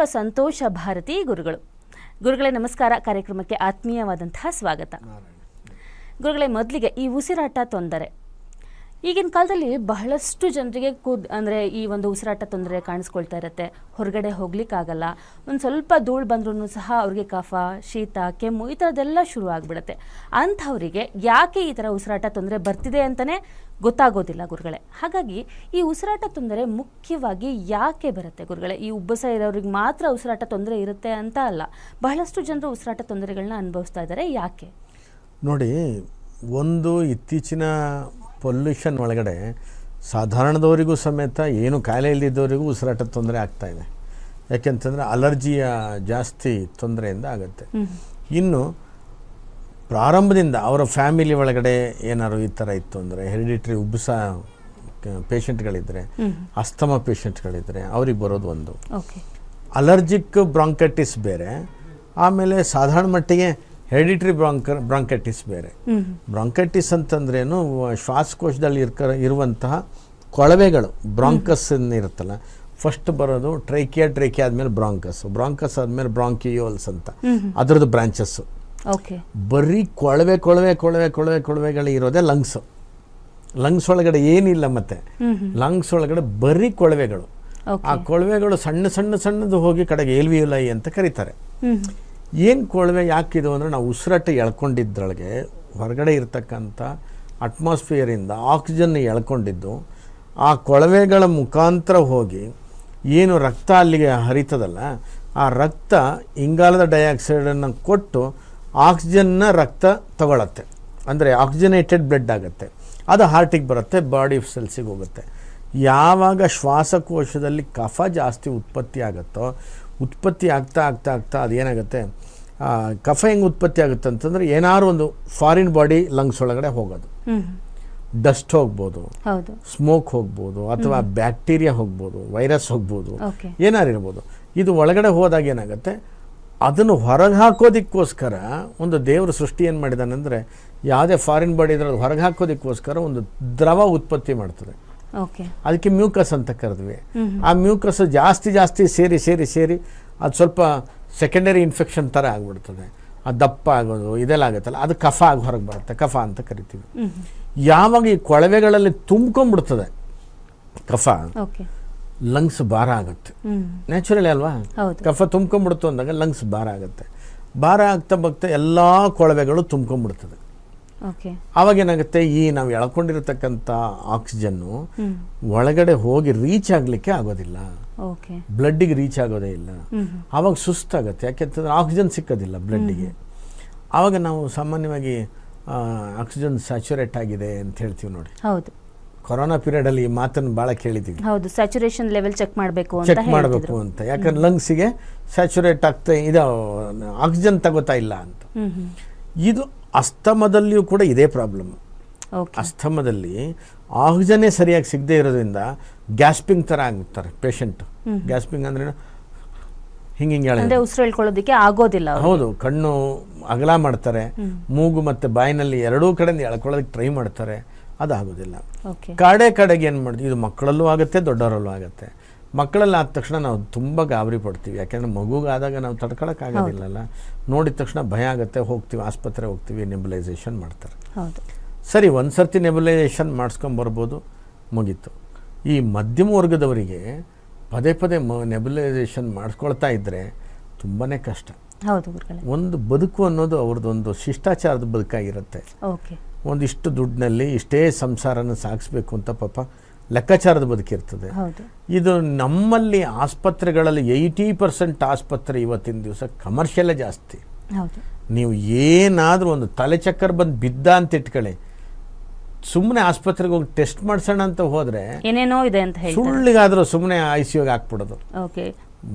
ವಿಶ್ವ ಸಂತೋಷ ಭಾರತಿ ಗುರುಗಳು. ಗುರುಗಳೇ ನಮಸ್ಕಾರ. ಕಾರ್ಯಕ್ರಮಕ್ಕೆ ಆತ್ಮೀಯವಾದಂತಹ ಸ್ವಾಗತ. ಗುರುಗಳೇ ಮೊದಲಿಗೆ ಈ ಉಸಿರಾಟ ತೊಂದರೆ. ಈಗಿನ ಕಾಲದಲ್ಲಿ ಬಹಳಷ್ಟು ಜನರಿಗೆ ಕೂದ್, ಅಂದರೆ ಈ ಒಂದು ಉಸಿರಾಟ ತೊಂದರೆ ಕಾಣಿಸ್ಕೊಳ್ತಾ ಇರುತ್ತೆ. ಹೊರಗಡೆ ಹೋಗ್ಲಿಕ್ಕಾಗಲ್ಲ. ಒಂದು ಸ್ವಲ್ಪ ಧೂಳು ಬಂದ್ರೂ ಸಹ ಅವ್ರಿಗೆ ಕಫ, ಶೀತ, ಕೆಮ್ಮು ಈ ಥರದ್ದೆಲ್ಲ ಶುರು ಆಗಿಬಿಡುತ್ತೆ. ಅಂಥವರಿಗೆ ಯಾಕೆ ಈ ಥರ ಉಸಿರಾಟ ತೊಂದರೆ ಬರ್ತಿದೆ ಅಂತಲೇ ಗೊತ್ತಾಗೋದಿಲ್ಲ ಗುರುಗಳೇ. ಹಾಗಾಗಿ ಈ ಉಸಿರಾಟ ತೊಂದರೆ ಮುಖ್ಯವಾಗಿ ಯಾಕೆ ಬರುತ್ತೆ ಗುರುಗಳೇ? ಈ ಉಬ್ಬಸ ಇರೋರಿಗೆ ಮಾತ್ರ ಉಸಿರಾಟ ತೊಂದರೆ ಇರುತ್ತೆ ಅಂತ ಅಲ್ಲ. ಬಹಳಷ್ಟು ಜನರು ಉಸಿರಾಟ ತೊಂದರೆಗಳನ್ನ ಅನುಭವಿಸ್ತಾ ಇದ್ದಾರೆ ಯಾಕೆ? ನೋಡಿ, ಒಂದು ಇತ್ತೀಚಿನ ಪೊಲ್ಯೂಷನ್ ಒಳಗಡೆ ಸಾಧಾರಣದವರಿಗೂ ಸಮೇತ ಏನು ಕಾಯಿಲೆ ಇಲ್ಲದಿದ್ದವರಿಗೂ ಉಸಿರಾಟ ತೊಂದರೆ ಆಗ್ತಾ ಇದೆ. ಯಾಕೆಂತಂದರೆ ಅಲರ್ಜಿಯ ಜಾಸ್ತಿ ತೊಂದರೆಯಿಂದ ಆಗುತ್ತೆ. ಇನ್ನು ಪ್ರಾರಂಭದಿಂದ ಅವರ ಫ್ಯಾಮಿಲಿ ಒಳಗಡೆ ಏನಾದ್ರು ಈ ಥರ ಇತ್ತು ಅಂದರೆ ಹೆರಿಡಿಟ್ರಿ ಉಬ್ಬಸ ಪೇಷಂಟ್ಗಳಿದ್ದರೆ ಅಸ್ತಮ ಪೇಷಂಟ್ಗಳಿದ್ದರೆ ಅವ್ರಿಗೆ ಬರೋದು ಒಂದು. ಅಲರ್ಜಿಕ್ ಬ್ರಾಂಕೈಟಿಸ್ ಬೇರೆ. ಆಮೇಲೆ ಸಾಧಾರಣ ಮಟ್ಟಿಗೆ ಹೆರಿಡಿಟ್ರಿ ಬ್ರಾಂಕ ಬ್ರಾಂಕೆಟಿಸ್ ಬೇರೆ. ಬ್ರಾಂಕೆಟಿಸ್ ಅಂತಂದ್ರೇನು ಶ್ವಾಸಕೋಶದಲ್ಲಿ ಇರ್ಕ ಇರುವಂತಹ ಕೊಳವೆಗಳು ಬ್ರಾಂಕಸ್ ಇರುತ್ತಲ್ಲ ಫಸ್ಟ್ ಬರೋದು ಟ್ರೈಕಿಯಾ ಟ್ರೈಕಿಯಾ ಆದಮೇಲೆ ಬ್ರಾಂಕಸ್ ಬ್ರಾಂಕಸ್ ಆದಮೇಲೆ ಬ್ರಾಂಕಿಯೋಲ್ಸ್ ಅಂತ. ಅದರದ್ದು ಬ್ರಾಂಚಸ್ಸು. ಓಕೆ. ಬರೀ ಕೊಳವೆ ಕೊಳವೆ ಕೊಳವೆ ಕೊಳವೆ ಕೊಳವೆಗಳು ಇರೋದೇ ಲಂಗ್ಸ್. ಲಂಗ್ಸ್ ಒಳಗಡೆ ಏನಿಲ್ಲ ಮತ್ತೆ. ಲಂಗ್ಸ್ ಒಳಗಡೆ ಬರೀ ಕೊಳವೆಗಳು. ಆ ಕೊಳವೆಗಳು ಸಣ್ಣ ಸಣ್ಣ ಸಣ್ಣದು ಹೋಗಿ ಕಡೆಗೆ ಏಲ್ವಿಯುಲೈ ಅಂತ ಕರೀತಾರೆ. ಏನು ಕೊಳವೆ ಯಾಕಿದು ಅಂದರೆ ನಾವು ಉಸಿರಾಟ ಎಳ್ಕೊಂಡಿದ್ದರೊಳಗೆ ಹೊರಗಡೆ ಇರ್ತಕ್ಕಂಥ ಅಟ್ಮಾಸ್ಫಿಯರಿಂದ ಆಕ್ಸಿಜನ್ ಎಳ್ಕೊಂಡಿದ್ದು, ಆ ಕೊಳವೆಗಳ ಮುಖಾಂತರ ಹೋಗಿ ಏನು ರಕ್ತ ಅಲ್ಲಿಗೆ ಹರಿತದಲ್ಲ, ಆ ರಕ್ತ ಇಂಗಾಲದ ಡೈಆಕ್ಸೈಡನ್ನು ಕೊಟ್ಟು ಆಕ್ಸಿಜನ್ನ ರಕ್ತ ತಗೊಳತ್ತೆ. ಅಂದರೆ ಆಕ್ಸಿಜನೇಟೆಡ್ ಬ್ಲಡ್ ಆಗುತ್ತೆ. ಅದು ಹಾರ್ಟಿಗೆ ಬರುತ್ತೆ ಬಾಡಿ ಸೆಲ್ಸಿಗೆ ಹೋಗುತ್ತೆ. ಯಾವಾಗ ಶ್ವಾಸಕೋಶದಲ್ಲಿ ಕಫ ಜಾಸ್ತಿ ಉತ್ಪತ್ತಿ ಆಗುತ್ತೋ ಉತ್ಪತ್ತಿ ಆಗ್ತಾ ಆಗ್ತಾ ಆಗ್ತಾ ಅದೇನಾಗುತ್ತೆ? ಏನಾಗುತ್ತೆ ಕಫ ಹೆಂಗೆ ಉತ್ಪತ್ತಿ ಆಗುತ್ತೆ ಅಂತಂದರೆ ಏನಾದ್ರು ಒಂದು ಫಾರಿನ್ ಬಾಡಿ ಲಂಗ್ಸ್ ಒಳಗಡೆ ಹೋಗೋದು. ಡಸ್ಟ್ ಹೋಗ್ಬೋದು. ಸ್ಮೋಕ್ ಹೋಗ್ಬೋದು ಅಥವಾ ಬ್ಯಾಕ್ಟೀರಿಯಾ ಹೋಗ್ಬೋದು ವೈರಸ್ ಹೋಗ್ಬೋದು ಏನಾರು ಇರ್ಬೋದು. ಇದು ಒಳಗಡೆ ಹೋದಾಗ ಏನಾಗುತ್ತೆ? ಅದನ್ನು ಹೊರಗೆ ಹಾಕೋದಕ್ಕೋಸ್ಕರ ಒಂದು ದೇವರು ಸೃಷ್ಟಿ ಏನು ಮಾಡಿದಾನೆ ಅಂದರೆ ಯಾವುದೇ ಫಾರಿನ್ ಬಾಡಿ ಇದ್ರೆ ಹೊರಗೆ ಹಾಕೋದಕ್ಕೋಸ್ಕರ ಒಂದು ದ್ರವ ಉತ್ಪತ್ತಿ ಮಾಡ್ತದೆ. ಅದಕ್ಕೆ ಮ್ಯೂಕಸ್ ಅಂತ ಕರೆದ್ವಿ. ಆ ಮ್ಯೂಕಸ್ ಜಾಸ್ತಿ ಜಾಸ್ತಿ ಸೇರಿ ಸೇರಿ ಸೇರಿ ಅದು ಸ್ವಲ್ಪ ಸೆಕೆಂಡರಿ ಇನ್ಫೆಕ್ಷನ್ ಥರ ಆಗಿಬಿಡ್ತದೆ. ಆ ದಪ್ಪ ಆಗೋದು ಇದೆಲ್ಲ ಆಗುತ್ತಲ್ಲ ಅದು ಕಫ ಆಗಿ ಹೊರಗೆ ಬರುತ್ತೆ ಕಫ ಅಂತ ಕರಿತೀವಿ. ಯಾವಾಗ ಈ ಕೊಳವೆಗಳಲ್ಲಿ ತುಂಬ್ಕೊಂಡ್ಬಿಡ್ತದೆ ಕಫ ಓಕೆ ಲಂಗ್ಸ್ ಭಾರ ಆಗುತ್ತೆ. ನ್ಯಾಚುರಲ್ ಅಲ್ವಾ? ಕಫ ತುಂಬ್ಕೊಂಡ್ಬಿಡ್ತು ಅಂದಾಗ ಲಂಗ್ಸ್ ಭಾರ ಆಗುತ್ತೆ. ಭಾರ ಆಗ್ತಾ ಬಗ್ತಾ ಎಲ್ಲ ಕೊಳವೆಗಳು ತುಂಬ್ಕೊಂಡ್ಬಿಡ್ತದೆ. ಆವಾಗ ಏನಾಗುತ್ತೆ ಈ ನಾವು ಎಳ್ಕೊಂಡಿರತಕ್ಕಂತ ಆಕ್ಸಿಜನ್ನು ಹ್ಮ್. ಒಳಗಡೆ ಹೋಗಿ ರೀಚ್ ಆಗಲಿಕ್ಕೆ ಆಗೋದಿಲ್ಲ. ಬ್ಲಡ್ಡಿಗೆ ರೀಚ್ ಆಗೋದೇ ಇಲ್ಲ. ಅವಾಗ ಆವಾಗ ಸುಸ್ತಾಗುತ್ತೆ. ಯಾಕೆಂತಂದ್ರೆ ಆಕ್ಸಿಜನ್ ಸಿಕ್ಕೋದಿಲ್ಲ ಬ್ಲಡ್ಡಿಗೆ. ಆವಾಗ ನಾವು ಸಾಮಾನ್ಯವಾಗಿ ಆಕ್ಸಿಜನ್ ಸ್ಯಾಚುರೇಟ್ ಆಗಿದೆ ಅಂತ ಹೇಳ್ತೀವಿ ನೋಡಿ. ಹೌದು. ಕೊರೋನಾ ಪೀರಿಯಡಲ್ಲಿ ಈ ಮಾತನ್ನು ಬಹಳ ಕೇಳಿದೀವಿ ಹೌದು ಸ್ಯಾಚುರೇಷನ್ ಲೆವೆಲ್ ಚೆಕ್ ಮಾಡಬೇಕು ಅಂತ ಚೆಕ್ ಮಾಡಬೇಕು ಅಂತ. ಯಾಕಂದ್ರೆ ಲಂಗ್ಸಿಗೆ ಸ್ಯಾಚುರೇಟ್ ಆಗ್ತಾ ಇದು ಆಕ್ಸಿಜನ್ ತಗೋತಾ ಇಲ್ಲ ಅಂತ. ಇದು ಅಸ್ತಮದಲ್ಲಿಯೂ ಕೂಡ ಇದೇ ಪ್ರಾಬ್ಲಮ್ ಅಸ್ತಮದಲ್ಲಿ ಆಕ್ಸಿಜನ್ನೇ ಸರಿಯಾಗಿ ಸಿಗದೆ ಇರೋದ್ರಿಂದ ಗ್ಯಾಸ್ಪಿಂಗ್ ಥರ ಆಗ್ತಾರೆ ಪೇಷಂಟ್ ಗ್ಯಾಸ್ಪಿಂಗ್ ಅಂದ್ರೆ ಹಿಂಗೆ ಹಿಂಗೆ ಹೇಳಿ ಉಸಿರು ಹೇಳ್ಕೊಳ್ಳೋದಕ್ಕೆ ಆಗೋದಿಲ್ಲ. ಹೌದು ಕಣ್ಣು ಅಗಲ ಮಾಡ್ತಾರೆ ಮೂಗು ಮತ್ತು ಬಾಯಿನಲ್ಲಿ ಎರಡೂ ಕಡೆಯಿಂದ ಎಳ್ಕೊಳ್ಳೋದಕ್ಕೆ ಟ್ರೈ ಮಾಡ್ತಾರೆ ಅದಾಗೋದಿಲ್ಲ. ಕಾಡೆ ಕಡೆಗೆ ಏನು ಮಾಡ್ತೀವಿ ಇದು ಮಕ್ಕಳಲ್ಲೂ ಆಗುತ್ತೆ ದೊಡ್ಡವರಲ್ಲೂ ಆಗುತ್ತೆ. ಮಕ್ಕಳಲ್ಲಿ ಆದ ತಕ್ಷಣ ನಾವು ತುಂಬ ಗಾಬರಿ ಪಡ್ತೀವಿ. ಯಾಕೆಂದರೆ ಮಗುಗಾದಾಗ ನಾವು ತಡ್ಕೊಳಕ್ಕಾಗೋದಿಲ್ಲಲ್ಲ. ನೋಡಿದ ತಕ್ಷಣ ಭಯ ಆಗುತ್ತೆ ಹೋಗ್ತೀವಿ ಆಸ್ಪತ್ರೆ ಹೋಗ್ತೀವಿ ನೆಬುಲೈಸೇಷನ್ ಮಾಡ್ತಾರೆ. ಸರಿ ಒಂದು ಸರ್ತಿ ನೆಬುಲೈಸೇಷನ್ ಮಾಡಿಸ್ಕೊಂಬರ್ಬೋದು ಮುಗೀತು. ಈ ಮಧ್ಯಮ ವರ್ಗದವರಿಗೆ ಪದೇ ಪದೇ ಮ ನೆಬುಲೈಸೇಷನ್ ಮಾಡಿಸ್ಕೊಳ್ತಾ ಇದ್ದರೆ ತುಂಬಾ ಕಷ್ಟ. ಹೌದು ಒಂದು ಬದುಕು ಅನ್ನೋದು ಅವ್ರದ್ದೊಂದು ಶಿಷ್ಟಾಚಾರದ ಬದುಕಾಗಿರುತ್ತೆ. ಓಕೆ. ಒಂದಿಷ್ಟು ದುಡ್ಡಿನಲ್ಲಿ ಇಷ್ಟೇ ಸಂಸಾರನ ಸಾಗಿಸ್ಬೇಕು ಅಂತ ಪಾಪ ಲೆಕ್ಕಾಚಾರದ ಬದುಕಿರ್ತದೆ ಇದು ನಮ್ಮಲ್ಲಿ ಆಸ್ಪತ್ರೆಗಳಲ್ಲಿ ಏಯ್ಟಿ ಪರ್ಸೆಂಟ್ ಆಸ್ಪತ್ರೆ ಇವತ್ತಿನ ದಿವಸ ಕಮರ್ಷಿಯಲ್ಲೇ ಜಾಸ್ತಿ. ನೀವು ಏನಾದರೂ ಒಂದು ತಲೆ ಚಕ್ಕರ್ ಬಂದು ಬಿದ್ದ ಅಂತ ಇಟ್ಕೊಳ್ಳಿ. ಸುಮ್ಮನೆ ಆಸ್ಪತ್ರೆಗೆ ಹೋಗಿ ಟೆಸ್ಟ್ ಮಾಡ್ಸೋಣ ಅಂತ ಹೋದರೆ ಏನೇನೋ ಇದೆ ಅಂತ ಹೇಳ್ತಾರೆ. ಸುಳ್ಳಿಗಾದರೂ ಸುಮ್ಮನೆ ಐ ಸಿ ಯುಗೆ ಹಾಕ್ಬಿಡೋದು. ಓಕೆ.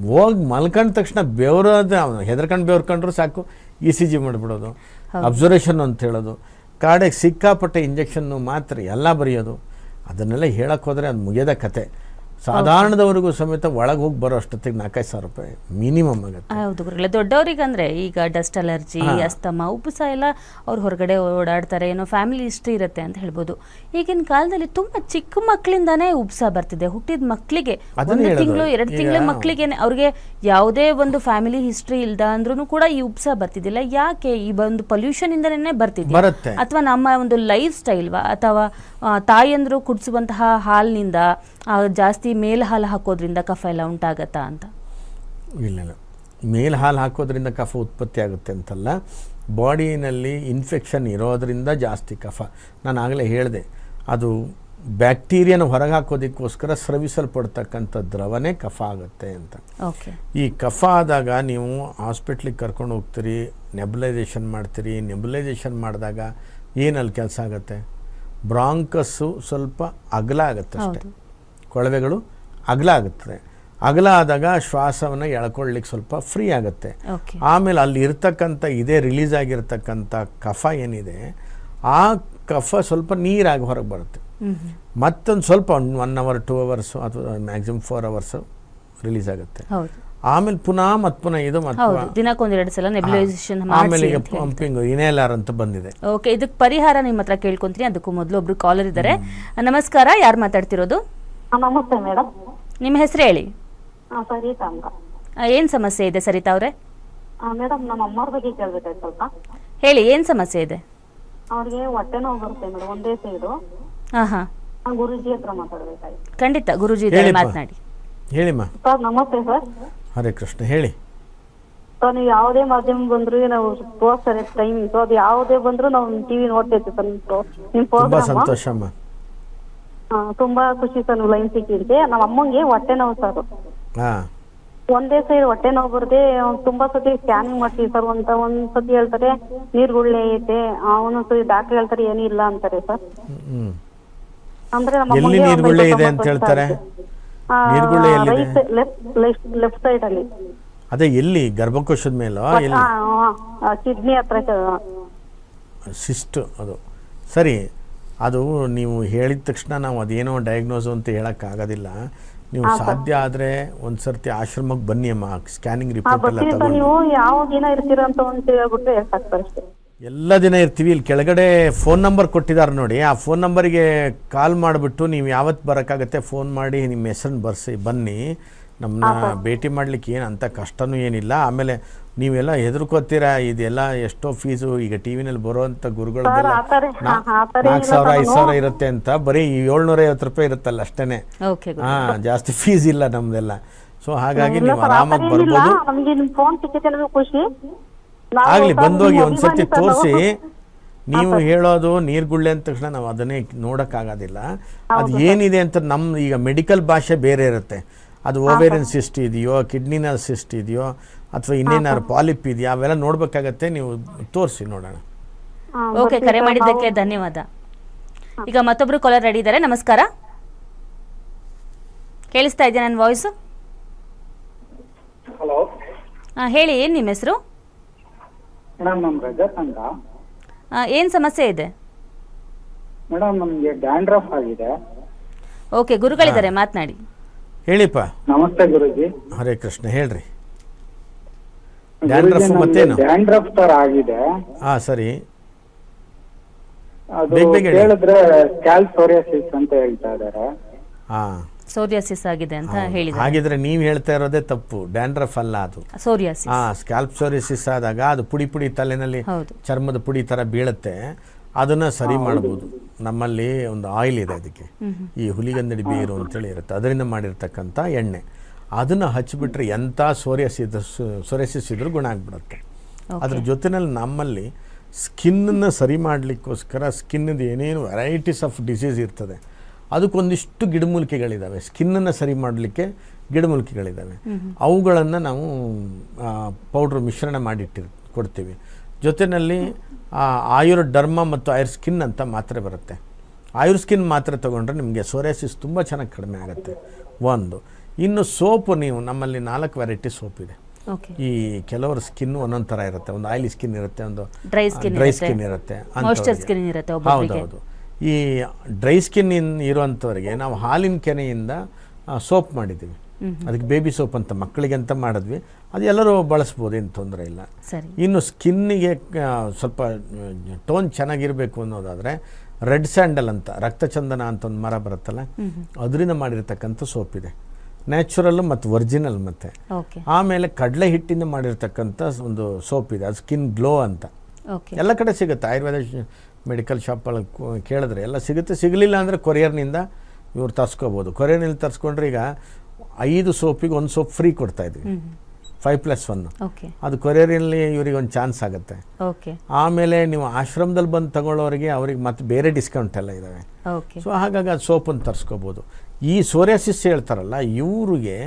ಹೋಗಿ ಮಲ್ಕೊಂಡ ತಕ್ಷಣ ಬೆವರೋದ ಅವನು ಹೆದರ್ಕೊಂಡು ಬೆವರ್ಕೊಂಡ್ರು ಸಾಕು ಇ ಸಿ ಜಿ ಮಾಡಿಬಿಡೋದು. ಅಬ್ಸರ್ವೇಷನ್ ಅಂತ ಹೇಳೋದು. ಕಾಡೆಗೆ ಸಿಕ್ಕಾಪಟ್ಟೆ ಇಂಜೆಕ್ಷನ್ನು ಮಾತ್ರ ಎಲ್ಲ ಬರೆಯೋದು. ಅದನ್ನೆಲ್ಲ ಹೇಳಕ್ಕೆ ಹೋದರೆ ಅದು ಮುಗಿಯೋದ ಕತೆ. ಸಾಧಾರಣದವರೆಗೂ ಸಮೇತ ಒಳಗೆ ಹೋಗಿ ಬರೋ ಅಷ್ಟೊತ್ತಿಗೆ ನಾಲ್ಕೈದು ಸಾವಿರ ರೂಪಾಯಿ ಮಿನಿಮಮ್ ಆಗುತ್ತೆ. ಹೌದು ಗುರುಗಳೇ ದೊಡ್ಡವರಿಗಂದ್ರೆ ಈಗ ಡಸ್ಟ್ ಅಲರ್ಜಿ ಅಸ್ತಮ ಉಪ್ಪುಸ ಎಲ್ಲ ಅವ್ರು ಹೊರಗಡೆ ಓಡಾಡ್ತಾರೆ ಏನೋ ಫ್ಯಾಮಿಲಿ ಹಿಸ್ಟ್ರಿ ಇರುತ್ತೆ ಅಂತ ಹೇಳ್ಬೋದು. ಈಗಿನ ಕಾಲದಲ್ಲಿ ತುಂಬಾ ಚಿಕ್ಕ ಮಕ್ಕಳಿಂದಾನೇ ಉಪ್ಸ ಬರ್ತಿದೆ. ಹುಟ್ಟಿದ ಮಕ್ಕಳಿಗೆ ಒಂದು. ತಿಂಗಳು ಎರಡು ತಿಂಗಳ ಮಕ್ಕಳಿಗೆ ಅವ್ರಿಗೆ ಯಾವುದೇ ಒಂದು ಫ್ಯಾಮಿಲಿ ಹಿಸ್ಟ್ರಿ ಇಲ್ದ ಅಂದ್ರೂ ಕೂಡ ಈ ಉಪ್ಸ ಬರ್ತಿದ್ದಿಲ್ಲ. ಯಾಕೆ? ಈ ಒಂದು ಪೊಲ್ಯೂಷನ್ ಇಂದನೇ ಬರ್ತಿದ್ದೆ ಬರುತ್ತೆ. ಅಥವಾ ನಮ್ಮ ಒಂದು ಲೈಫ್ ಸ್ಟೈಲ್ವಾ? ಅಥವಾ ತಾಯಂದ್ರು ಕುಡಿಸುವಂತಹ ಹಾಲಿನಿಂದ ಜಾಸ್ತಿ ಮೇಲ್ ಹಾಲು ಹಾಕೋದ್ರಿಂದ ಕಫ ಎಲ್ಲ ಉಂಟಾಗತ್ತಾ ಅಂತ? ಇಲ್ಲ ಇಲ್ಲ ಮೇಲ್ ಹಾಲು ಹಾಕೋದ್ರಿಂದ ಕಫ ಉತ್ಪತ್ತಿ ಆಗುತ್ತೆ ಅಂತಲ್ಲ ಬಾಡಿನಲ್ಲಿ ಇನ್ಫೆಕ್ಷನ್ ಇರೋದ್ರಿಂದ ಜಾಸ್ತಿ ಕಫ. ನಾನು ಆಗಲೇ ಹೇಳಿದೆ ಅದು ಬ್ಯಾಕ್ಟೀರಿಯನ ಹೊರಗೆ ಹಾಕೋದಕ್ಕೋಸ್ಕರ ಸ್ರವಿಸಲ್ಪಡ್ತಕ್ಕಂಥ ದ್ರವನೇ ಕಫ ಆಗುತ್ತೆ ಅಂತ. ಓಕೆ. ಈ ಕಫ ಆದಾಗ ನೀವು ಹಾಸ್ಪಿಟ್ಲಿಗೆ ಕರ್ಕೊಂಡು ಹೋಗ್ತೀರಿ ನೆಬುಲೈಸೇಷನ್ ಮಾಡ್ತೀರಿ ನೆಬುಲೈಸೇಷನ್ ಮಾಡಿದಾಗ ಏನಲ್ಲಿ ಕೆಲಸ ಆಗುತ್ತೆ? ಬ್ರಾಂಕಸ್ಸು ಸ್ವಲ್ಪ ಅಗಲ ಆಗುತ್ತೆ ಅಷ್ಟೇ. ಕೊಳವೆಗಳು ಅಗಲ ಆಗುತ್ತದೆ. ಅಗಲ ಆದಾಗ ಶ್ವಾಸವನ್ನು ಎಳ್ಕೊಳ್ಳಿಕ್ಕೆ ಸ್ವಲ್ಪ ಫ್ರೀ ಆಗುತ್ತೆ. ಆಮೇಲೆ ಅಲ್ಲಿ ಇರ್ತಕ್ಕಂಥ ಇದೇ ರಿಲೀಸ್ ಆಗಿರ್ತಕ್ಕಂಥ ಕಫ ಏನಿದೆ ಆ ಕಫ ಸ್ವಲ್ಪ ನೀರಾಗಿ ಹೊರಗೆ ಬರುತ್ತೆ. ಮತ್ತೊಂದು ಸ್ವಲ್ಪ ಒನ್ ಅವರ್ ಟೂ ಅವರ್ಸು ಅಥವಾ ಮ್ಯಾಕ್ಸಿಮಮ್ ಫೋರ್ ಅವರ್ಸು ರಿಲೀಸ್ ಆಗುತ್ತೆ. ಆಮೇಲೆ ಪುನಃ ಮತ್ತೆ ಪುನಃ ಇದು ದಿನಕ್ಕೊಂದೆರಡು ಸಲ ನೆಬ್ಯುಲೈಸೇಷನ್ ಆಮೇಲೆ ಈಗ ಪಂಪಿಂಗ್ ಇನೇಲಾರ್ ಅಂತ ಬಂದಿದೆ. ಓಕೆ ಇದಕ್ಕೆ ಪರಿಹಾರ ನಿಮ್ಮ ಹತ್ರ ಕೇಳ್ಕೊಂತೀನಿ ಅದಕ್ಕೂ ಮೊದಲು ಒಬ್ರು ಕಾಲರ್ ಇದ್ದಾರೆ. ನಮಸ್ಕಾರ ಯಾರು ಮಾತಾಡ್ತಿರೋದು? ನಮಸ್ತೆ ಮೇಡಮ್ ನಿಮ್ಮ ಹೆಸರು ಹೇಳಿ. ಸರಿತಾ ಅಂತ. ಏನ್ ಸಮಸ್ಯೆ ಇದೆ ಸರಿತಾ ಅವರೇ? ಮೇಡಮ್ ನಮ್ಮ ಅಮ್ಮವ್ರ ಬಗ್ಗೆ ಕೇಳ್ಬೇಕಾಯ್ತು ಸ್ವಲ್ಪ? ಹೇಳಿ ಏನ್ ಸಮಸ್ಯೆ ಇದೆ? ಅವ್ರಿಗೆ ಹೊಟ್ಟೆ ನೋವು ಬರುತ್ತೆ ಮೇಡಮ್ ಒಂದೇ ಸೈಡು. ಹಾ ಹಾ. ಗುರುಜಿ ಹತ್ರ ಮಾತಾಡ್ಬೇಕಾಯ್ತು. ಖಂಡಿತ ಗುರುಜಿ. ಮಾತನಾಡಿ. ಹೇಳಿಮ್ಮ. ಸರ್ ನಮಸ್ತೆ ಸರ್. ಹರೇ ಕೃಷ್ಣ ಹೇಳಿ. ಯಾವುದೇ ಮಾಧ್ಯಮ ಬಂದ್ರು ನಾವು ತೋರಿಸ್ತಾರೆ ಟೈಮ್ ಸೊ ಅದು ಯಾವುದೇ ಬಂದ್ರು ನಾವು ಟಿವಿ ನೋಡ್ತೇವೆ ಸರ್ ನಿಮ್ಮ ತುಂಬಾ ಪ್ರೋಗ್ರಾಮ್ ಸಂತೋಷಮ್ಮ ತುಂಬಾ ಖುಷಿ ಸರ್ ನೀವು ಲೈನ್ ಸಿಕ್ಕಿದ್ದೆ ನಮ್ಮ ಅಮ್ಮಂಗೆ ಹೊಟ್ಟೆ ನೋವು ಸರ್. ಹಾಂ. ಒಂದೇ ಸೈಡ್ ಹೊಟ್ಟೆ ನೋವು ಬರದೆ ತುಂಬಾ ಸತಿ ಸ್ಕ್ಯಾನಿಂಗ್ ಮಾಡ್ತೀವಿ ಸರ್. ಅಂತ ಒಂದ್ ಸತಿ ಹೇಳ್ತಾರೆ ನೀರ್ಗುಳ್ಳೆ ಐತೆ. ಅವನು ಸತಿ ಡಾಕ್ಟರ್ ಹೇಳ್ತಾರೆ ಏನಿಲ್ಲ ಇಲ್ಲ ಅಂತಾರೆ ಸರ್. ಅಂದ್ರೆ ನಮ್ಮ ಎಲ್ಲಿ ಅಮ್ಮಂಗೆ ನೀರ್ಗುಳ್ಳೆ ಅಂತ ಹೇಳ್ತಾರೆ? ನೀರ್ಗುಳ್ಳೆ ಎಲ್ಲಿದೆ? ಲೆಫ್ಟ್ left ಅಲ್ಲಿ. ಅದೇ ಎಲ್ಲಿ? ಗರ್ಭಕೋಶದ ಮೇಲೆ ಎಲ್ಲಿ? ಕಿಡ್ನಿ ಹತ್ರ ಸಿಸ್ಟ್ ಅದು. ಸರಿ ಅದು ನೀವು ಹೇಳಿದ ತಕ್ಷಣ ನಾವು ಅದೇನೋ ಡಯಾಗ್ನೋಸ್ ಅಂತ ಹೇಳೋಕ್ಕಾಗೋದಿಲ್ಲ ನೀವು ಸಾಧ್ಯ ಆದ್ರೆ ಒಂದು ಸರ್ತಿ ಆಶ್ರಮಕ್ಕೆ ಬನ್ನಿ ಅಮ್ಮ ಸ್ಕ್ಯಾನಿಂಗ್ ರಿಪೋರ್ಟ್ ಎಲ್ಲ ನೀವು ಯಾವ ದಿನ ಇರ್ತೀರ ಅಂತ ಅಂತ ಹೇಳ್ಬಿಟ್ರೆ ಅಷ್ಟೇ. ಎಲ್ಲ ದಿನ ಇರ್ತೀವಿ. ಇಲ್ಲಿ ಕೆಳಗಡೆ ಫೋನ್ ನಂಬರ್ ಕೊಟ್ಟಿದ್ದಾರೆ ನೋಡಿ. ಆ ಫೋನ್ ನಂಬರಿಗೆ ಕಾಲ್ ಮಾಡಿಬಿಟ್ಟು ನೀವು ಯಾವತ್ತು ಬರೋಕ್ಕಾಗತ್ತೆ ಫೋನ್ ಮಾಡಿ ನಿಮ್ಮ ಹೆಸರನ್ನ ಬರ್ಸಿ ಬನ್ನಿ. ನಮ್ಮನ್ನ ಭೇಟಿ ಮಾಡ್ಲಿಕ್ಕೆ ಏನು ಅಂಥ ಕಷ್ಟನೂ ಏನಿಲ್ಲ. ಆಮೇಲೆ ನೀವೆಲ್ಲ ಹೆದರ್ಕೋತೀರಾ? ಇದೆಲ್ಲ ಎಷ್ಟೋ ಫೀಸು ಈಗ ಟಿ ವಿನಲ್ಲಿ ಬರುವಂಥ ಗುರುಗಳದ್ದೆಲ್ಲ ಥರ ನಾಲ್ಕು ಸಾವಿರ ಐದು ಸಾವಿರ ಇರುತ್ತೆ ಅಂತ. ಬರೀ ಏಳ್ನೂರ ಐವತ್ತು ರೂಪಾಯಿ ಇರುತ್ತಲ್ಲ ಅಷ್ಟೇ ಓಕೆ ಹಾಂ ಜಾಸ್ತಿ ಫೀಸ್ ಇಲ್ಲ ನಮ್ಮದೆಲ್ಲ ಸೊ ಹಾಗಾಗಿ ನೀವು ಆರಾಮಾಗಿ ಬರ್ಬೋದು. ಖುಷಿ. ಆಗಲಿ ಬಂದೋಗಿ ಒಂದ್ ಒಂದ್ಸತಿ ತೋರಿಸಿ ನೀವು ಹೇಳೋದು ನೀರ್ಗುಳ್ಳೆ ಅಂದ ತಕ್ಷಣ ನಾವು ಅದನ್ನೇ ನೋಡೋಕ್ಕಾಗೋದಿಲ್ಲ. ಅದು ಏನಿದೆ ಅಂತ ನಮ್ಮ ಈಗ ಮೆಡಿಕಲ್ ಭಾಷೆ ಬೇರೆ ಇರುತ್ತೆ. ಅದು ಓವೇರಿಯನ್ ಸಿಸ್ಟ್ ಇದೆಯೋ ಕಿಡ್ನಿನ ಸಿಸ್ಟ್ ಇದೆಯೋ ಅಥವಾ ಇನ್ನೇನಾದ್ರು ಪಾಲಿಪ್ ಇದೆಯಾ ಅವೆಲ್ಲ ನೋಡ್ಬೇಕಾಗತ್ತೆ ನೀವು ತೋರಿಸಿ ನೋಡೋಣ. ಓಕೆ ಕರೆ ಮಾಡಿದ್ದಕ್ಕೆ ಧನ್ಯವಾದ. ಈಗ ಮತ್ತೊಬ್ರು ಕಾಲರ್ ರೆಡಿ ಇದ್ದಾರೆ. ನಮಸ್ಕಾರ. ಕೇಳಿಸ್ತಾ ಇದೆಯಾ ನನ್ನ ವಾಯ್ಸು ಹಲೋ ಹೇಳಿ ಏನ್ ನಿಮ್ಮ ಹೆಸರು? ಮೇಡಮ್ ನಮ್ ರಜತ್ ಅಂತ ಏನು ಸಮಸ್ಯೆ ಇದೆ? ಮೇಡಮ್ ನಮ್ಗೆ ಡ್ಯಾಂಡ್ರಫ್ ಆಗಿದೆ. ಓಕೆ ಗುರುಗಳಿದ್ದಾರೆ ಮಾತನಾಡಿ. ಹೇಳಿಪ್ಪ. ನಮಸ್ತೆ ಗುರುಜಿ. ಹರೇ ಕೃಷ್ಣ ಹೇಳ್ರಿ. ಡ್ಯಾಂಡ್ರಫ್ ಮತ್ತೇನು? ಡ್ಯಾಂಡ್ರಫ್ ತರ ಆಗಿದೆ. ಆ ಸರಿ. ಅದು ಬೇಗ ಬೇಗ ಹೇಳಿ. ಕೇಳಿದ್ರೆ ಕ್ಯಾಲ್ಸೋರಿಯಾಸಿಸ್ ಅಂತ ಹೇಳ್ತಾ ಇದಾರೆ ಹಾಂ ಸೋರಿಯಾಸಿಸ್ ಆಗಿದೆ ಅಂತ ಹೇಳಿದ್ರೆ ಹಾಗಿದ್ರೆ ನೀವು ಹೇಳ್ತಾ ಇರೋದೇ ತಪ್ಪು. ಡ್ಯಾಂಡ್ರಫ್ ಅಲ್ಲ ಅದು. ಸೋರಿಯಾಸಿಸ್. ಆ ಸ್ಕ್ಯಾಲ್ಪ್ ಸೋರಿಯಾಸಿಸ್ ಆದಾಗ ಅದು ಪುಡಿ ಪುಡಿ ತಲೆನಲ್ಲಿ ಚರ್ಮದ ಪುಡಿ ತರ ಬೀಳುತ್ತೆ. ಅದನ್ನ ಸರಿ ಮಾಡ್ಬೋದು. ನಮ್ಮಲ್ಲಿ ಒಂದು ಆಯಿಲ್ ಇದೆ ಅದಕ್ಕೆ. ಈ ಹುಲಿಗಂದಡಿ ಬೀರು ಅಂತೇಳಿ ಇರುತ್ತೆ. ಅದರಿಂದ ಮಾಡಿರ್ತಕ್ಕಂಥ ಎಣ್ಣೆ. ಅದನ್ನ ಹಚ್ಚಿಬಿಟ್ರೆ ಎಂತ ಸೋರಿಯಸಿದ ಸೋರಿಯಸಿಸ್ ಇದ್ರೂ ಗುಣ ಆಗಿಬಿಡುತ್ತೆ. ಅದ್ರ ಜೊತೆಯಲ್ಲಿ ನಮ್ಮಲ್ಲಿ ಸ್ಕಿನ್ನ ಸರಿ ಮಾಡಲಿಕ್ಕೋಸ್ಕರ ಸ್ಕಿನ್ನದು ಏನೇನು ವೆರೈಟೀಸ್ ಆಫ್ ಡಿಸೀಸ್ ಇರ್ತದೆ. ಅದಕ್ಕೊಂದಿಷ್ಟು ಗಿಡಮೂಲಿಕೆಗಳಿದ್ದಾವೆ ಸ್ಕಿನ್ನನ್ನು ಸರಿ ಮಾಡಲಿಕ್ಕೆ ಗಿಡಮೂಲಿಕೆಗಳಿದ್ದಾವೆ ಅವುಗಳನ್ನು ನಾವು ಪೌಡ್ರ್ ಮಿಶ್ರಣ ಮಾಡಿಟ್ಟಿ ಕೊಡ್ತೀವಿ. ಜೊತೆಯಲ್ಲಿ ಆಯುರ್ ಡರ್ಮ ಮತ್ತು ಆಯುರ್ ಸ್ಕಿನ್ ಅಂತ ಮಾತ್ರೆ ಬರುತ್ತೆ. ಆಯುರ್ ಸ್ಕಿನ್ ಮಾತ್ರೆ ತೊಗೊಂಡ್ರೆ ನಿಮಗೆ ಸೋರೆಸಿಸ್ ತುಂಬ ಚೆನ್ನಾಗಿ ಕಡಿಮೆ ಆಗುತ್ತೆ. ಒಂದು. ಇನ್ನು ಸೋಪು ನೀವು ನಮ್ಮಲ್ಲಿ ನಾಲ್ಕು ವೆರೈಟಿ ಸೋಪ್ ಇದೆ. ಈ ಕೆಲವರು ಸ್ಕಿನ್ ಒಂದೊಂದು ಥರ ಇರುತ್ತೆ. ಒಂದು ಆಯಿಲಿ ಸ್ಕಿನ್ ಇರುತ್ತೆ ಒಂದು ಡ್ರೈ ಸ್ಕಿನ್ ಇರುತ್ತೆ. ಹೌದೌದು. ಈ ಡ್ರೈ ಸ್ಕಿನ್ ಇನ್ ಇರುವಂಥವ್ರಿಗೆ ನಾವು ಹಾಲಿನ ಕೆನೆಯಿಂದ ಸೋಪ್ ಮಾಡಿದ್ದೀವಿ. ಅದಕ್ಕೆ ಬೇಬಿ ಸೋಪ್ ಅಂತ ಮಕ್ಕಳಿಗೆ ಅಂತ ಮಾಡಿದ್ವಿ. ಅದು ಎಲ್ಲರೂ ಬಳಸ್ಬೋದು ಏನು ತೊಂದರೆ ಇಲ್ಲ. ಇನ್ನು ಸ್ಕಿನ್ನಿಗೆ ಸ್ವಲ್ಪ ಟೋನ್ ಚೆನ್ನಾಗಿರಬೇಕು ಅನ್ನೋದಾದರೆ ರೆಡ್ ಸ್ಯಾಂಡಲ್ ಅಂತ ರಕ್ತಚಂದನ ಅಂತ ಒಂದು ಮರ ಬರುತ್ತಲ್ಲ ಅದರಿಂದ ಮಾಡಿರ್ತಕ್ಕಂಥ ಸೋಪ್ ಇದೆ. ನ್ಯಾಚುರಲ್ ಮತ್ತು ಒರಿಜಿನಲ್ ಮತ್ತೆ. ಆಮೇಲೆ ಕಡಲೆ ಹಿಟ್ಟಿಂದ ಮಾಡಿರ್ತಕ್ಕಂಥ ಒಂದು ಸೋಪ್ ಇದೆ ಅದು ಸ್ಕಿನ್ ಗ್ಲೋ ಅಂತ. ಎಲ್ಲ ಕಡೆ ಸಿಗುತ್ತೆ ಆಯುರ್ವೇದ ಮೆಡಿಕಲ್ ಶಾಪಲ್ಲಿ ಕೇಳಿದ್ರೆ ಎಲ್ಲ ಸಿಗುತ್ತೆ ಸಿಗಲಿಲ್ಲ ಅಂದರೆ ಕೊರಿಯರ್ನಿಂದ ಇವ್ರು ತರ್ಸ್ಕೋಬೋದು. ಕೊರಿಯರ್ನಲ್ಲಿ ತರಿಸ್ಕೊಂಡ್ರೆ ಈಗ ಐದು ಸೋಪಿಗೆ ಒಂದು ಸೋಪ್ ಫ್ರೀ ಕೊಡ್ತಾ ಇದ್ವಿ. Five plus one. ಅದು ಕೊರಿಯರಲ್ಲಿ ಇವರಿಗೆ ಒಂದು ಚಾನ್ಸ್ ಆಗುತ್ತೆ. ಆಮೇಲೆ ನೀವು ಆಶ್ರಮದಲ್ಲಿ ಬಂದು ತಗೊಳ್ಳೋರಿಗೆ ಅವ್ರಿಗೆ ಮತ್ತೆ ಬೇರೆ ಡಿಸ್ಕೌಂಟ್ ಎಲ್ಲ ಇದ್ದಾವೆ ಸೊ ಹಾಗಾಗಿ ಅದು ಸೋಪನ್ನು ತರಿಸ್ಕೋಬೋದು. ಈ ಸೋರಿಯಾಸಿಸ್ ಹೇಳ್ತಾರಲ್ಲ ಇವರಿಗೆ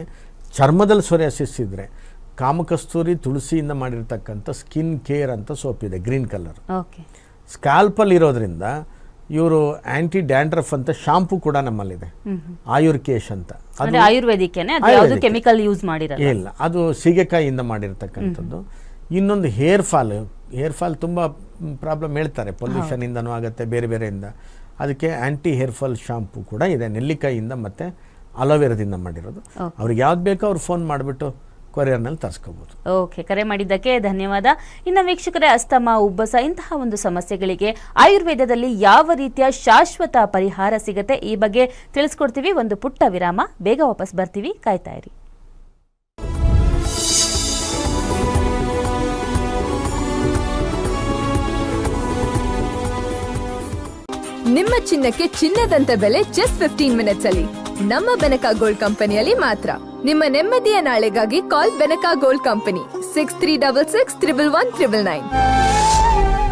ಚರ್ಮದಲ್ಲಿ ಸೋರಿಯಾಸಿಸ್ ಇದ್ದರೆ ಕಾಮಕಸ್ತೂರಿ ತುಳಸಿಯಿಂದ ಮಾಡಿರ್ತಕ್ಕಂಥ ಸ್ಕಿನ್ ಕೇರ್ ಅಂತ ಸೋಪ್ ಇದೆ ಗ್ರೀನ್ ಕಲರ್. ಸ್ಕ್ಯಾಲ್ಪಲ್ಲಿ ಇರೋದ್ರಿಂದ ಇವರು ಆ್ಯಂಟಿ ಡ್ಯಾಂಡ್ರಫ್ ಅಂತ ಶಾಂಪೂ ಕೂಡ ನಮ್ಮಲ್ಲಿದೆ. ಆಯುರ್ಕೇಶ್ ಅಂತ. ಯಾವುದು ಕೆಮಿಕಲ್ ಯೂಸ್ ಮಾಡಿರಲ್ಲ? ಇಲ್ಲ ಅದು ಸೀಗೆಕಾಯಿಯಿಂದ ಮಾಡಿರ್ತಕ್ಕಂಥದ್ದು. ಇನ್ನೊಂದು ಹೇರ್ ಫಾಲ್ ಹೇರ್ ಫಾಲ್ ತುಂಬ ಪ್ರಾಬ್ಲಮ್ ಹೇಳ್ತಾರೆ. ಪೊಲ್ಯೂಷನಿಂದನೂ ಆಗುತ್ತೆ ಬೇರೆ ಬೇರೆಯಿಂದ. ಅದಕ್ಕೆ ಆ್ಯಂಟಿ ಹೇರ್ ಫಾಲ್ ಶಾಂಪೂ ಕೂಡ ಇದೆ. ನೆಲ್ಲಿಕಾಯಿಯಿಂದ ಮತ್ತು ಅಲೋವೆರಾದಿಂದ ಮಾಡಿರೋದು. ಅವ್ರಿಗೆ ಯಾವ್ದು ಬೇಕೋ ಅವ್ರು ಫೋನ್ ಮಾಡಿಬಿಟ್ಟು ಕೊರಿಯರ್ನಲ್ಲಿ ತರಿಸ್ಕೋಬೋದು. ಓಕೆ ಕರೆ ಮಾಡಿದ್ದಕ್ಕೆ ಧನ್ಯವಾದ. ಇನ್ನು ವೀಕ್ಷಕರೇ ಅಸ್ತಮ ಉಬ್ಬಸ ಇಂತಹ ಒಂದು ಸಮಸ್ಯೆಗಳಿಗೆ ಆಯುರ್ವೇದದಲ್ಲಿ ಯಾವ ರೀತಿಯ ಶಾಶ್ವತ ಪರಿಹಾರ ಸಿಗುತ್ತೆ ಈ ಬಗ್ಗೆ ತಿಳಿಸ್ಕೊಡ್ತೀವಿ. ಒಂದು ಪುಟ್ಟ ವಿರಾಮ. ಬೇಗ ವಾಪಸ್ ಬರ್ತೀವಿ. ಕಾಯ್ತಾ ಇರಿ. ನಿಮ್ಮ ಚಿನ್ನಕ್ಕೆ ಚಿನ್ನದಂತ ಬೆಲೆ ಜಸ್ಟ್ ಫಿಫ್ಟೀನ್ ಮಿನಿಟ್ಸ್ ಅಲ್ಲಿ. ನಮ್ಮ ಬೆನಕ ಗೋಲ್ಡ್ ಕಂಪನಿಯಲ್ಲಿ ಮಾತ್ರ ನಿಮ್ಮ ನೆಮ್ಮದಿಯ ನಾಳೆಗಾಗಿ call Benaka gold company six three double six triple one triple nine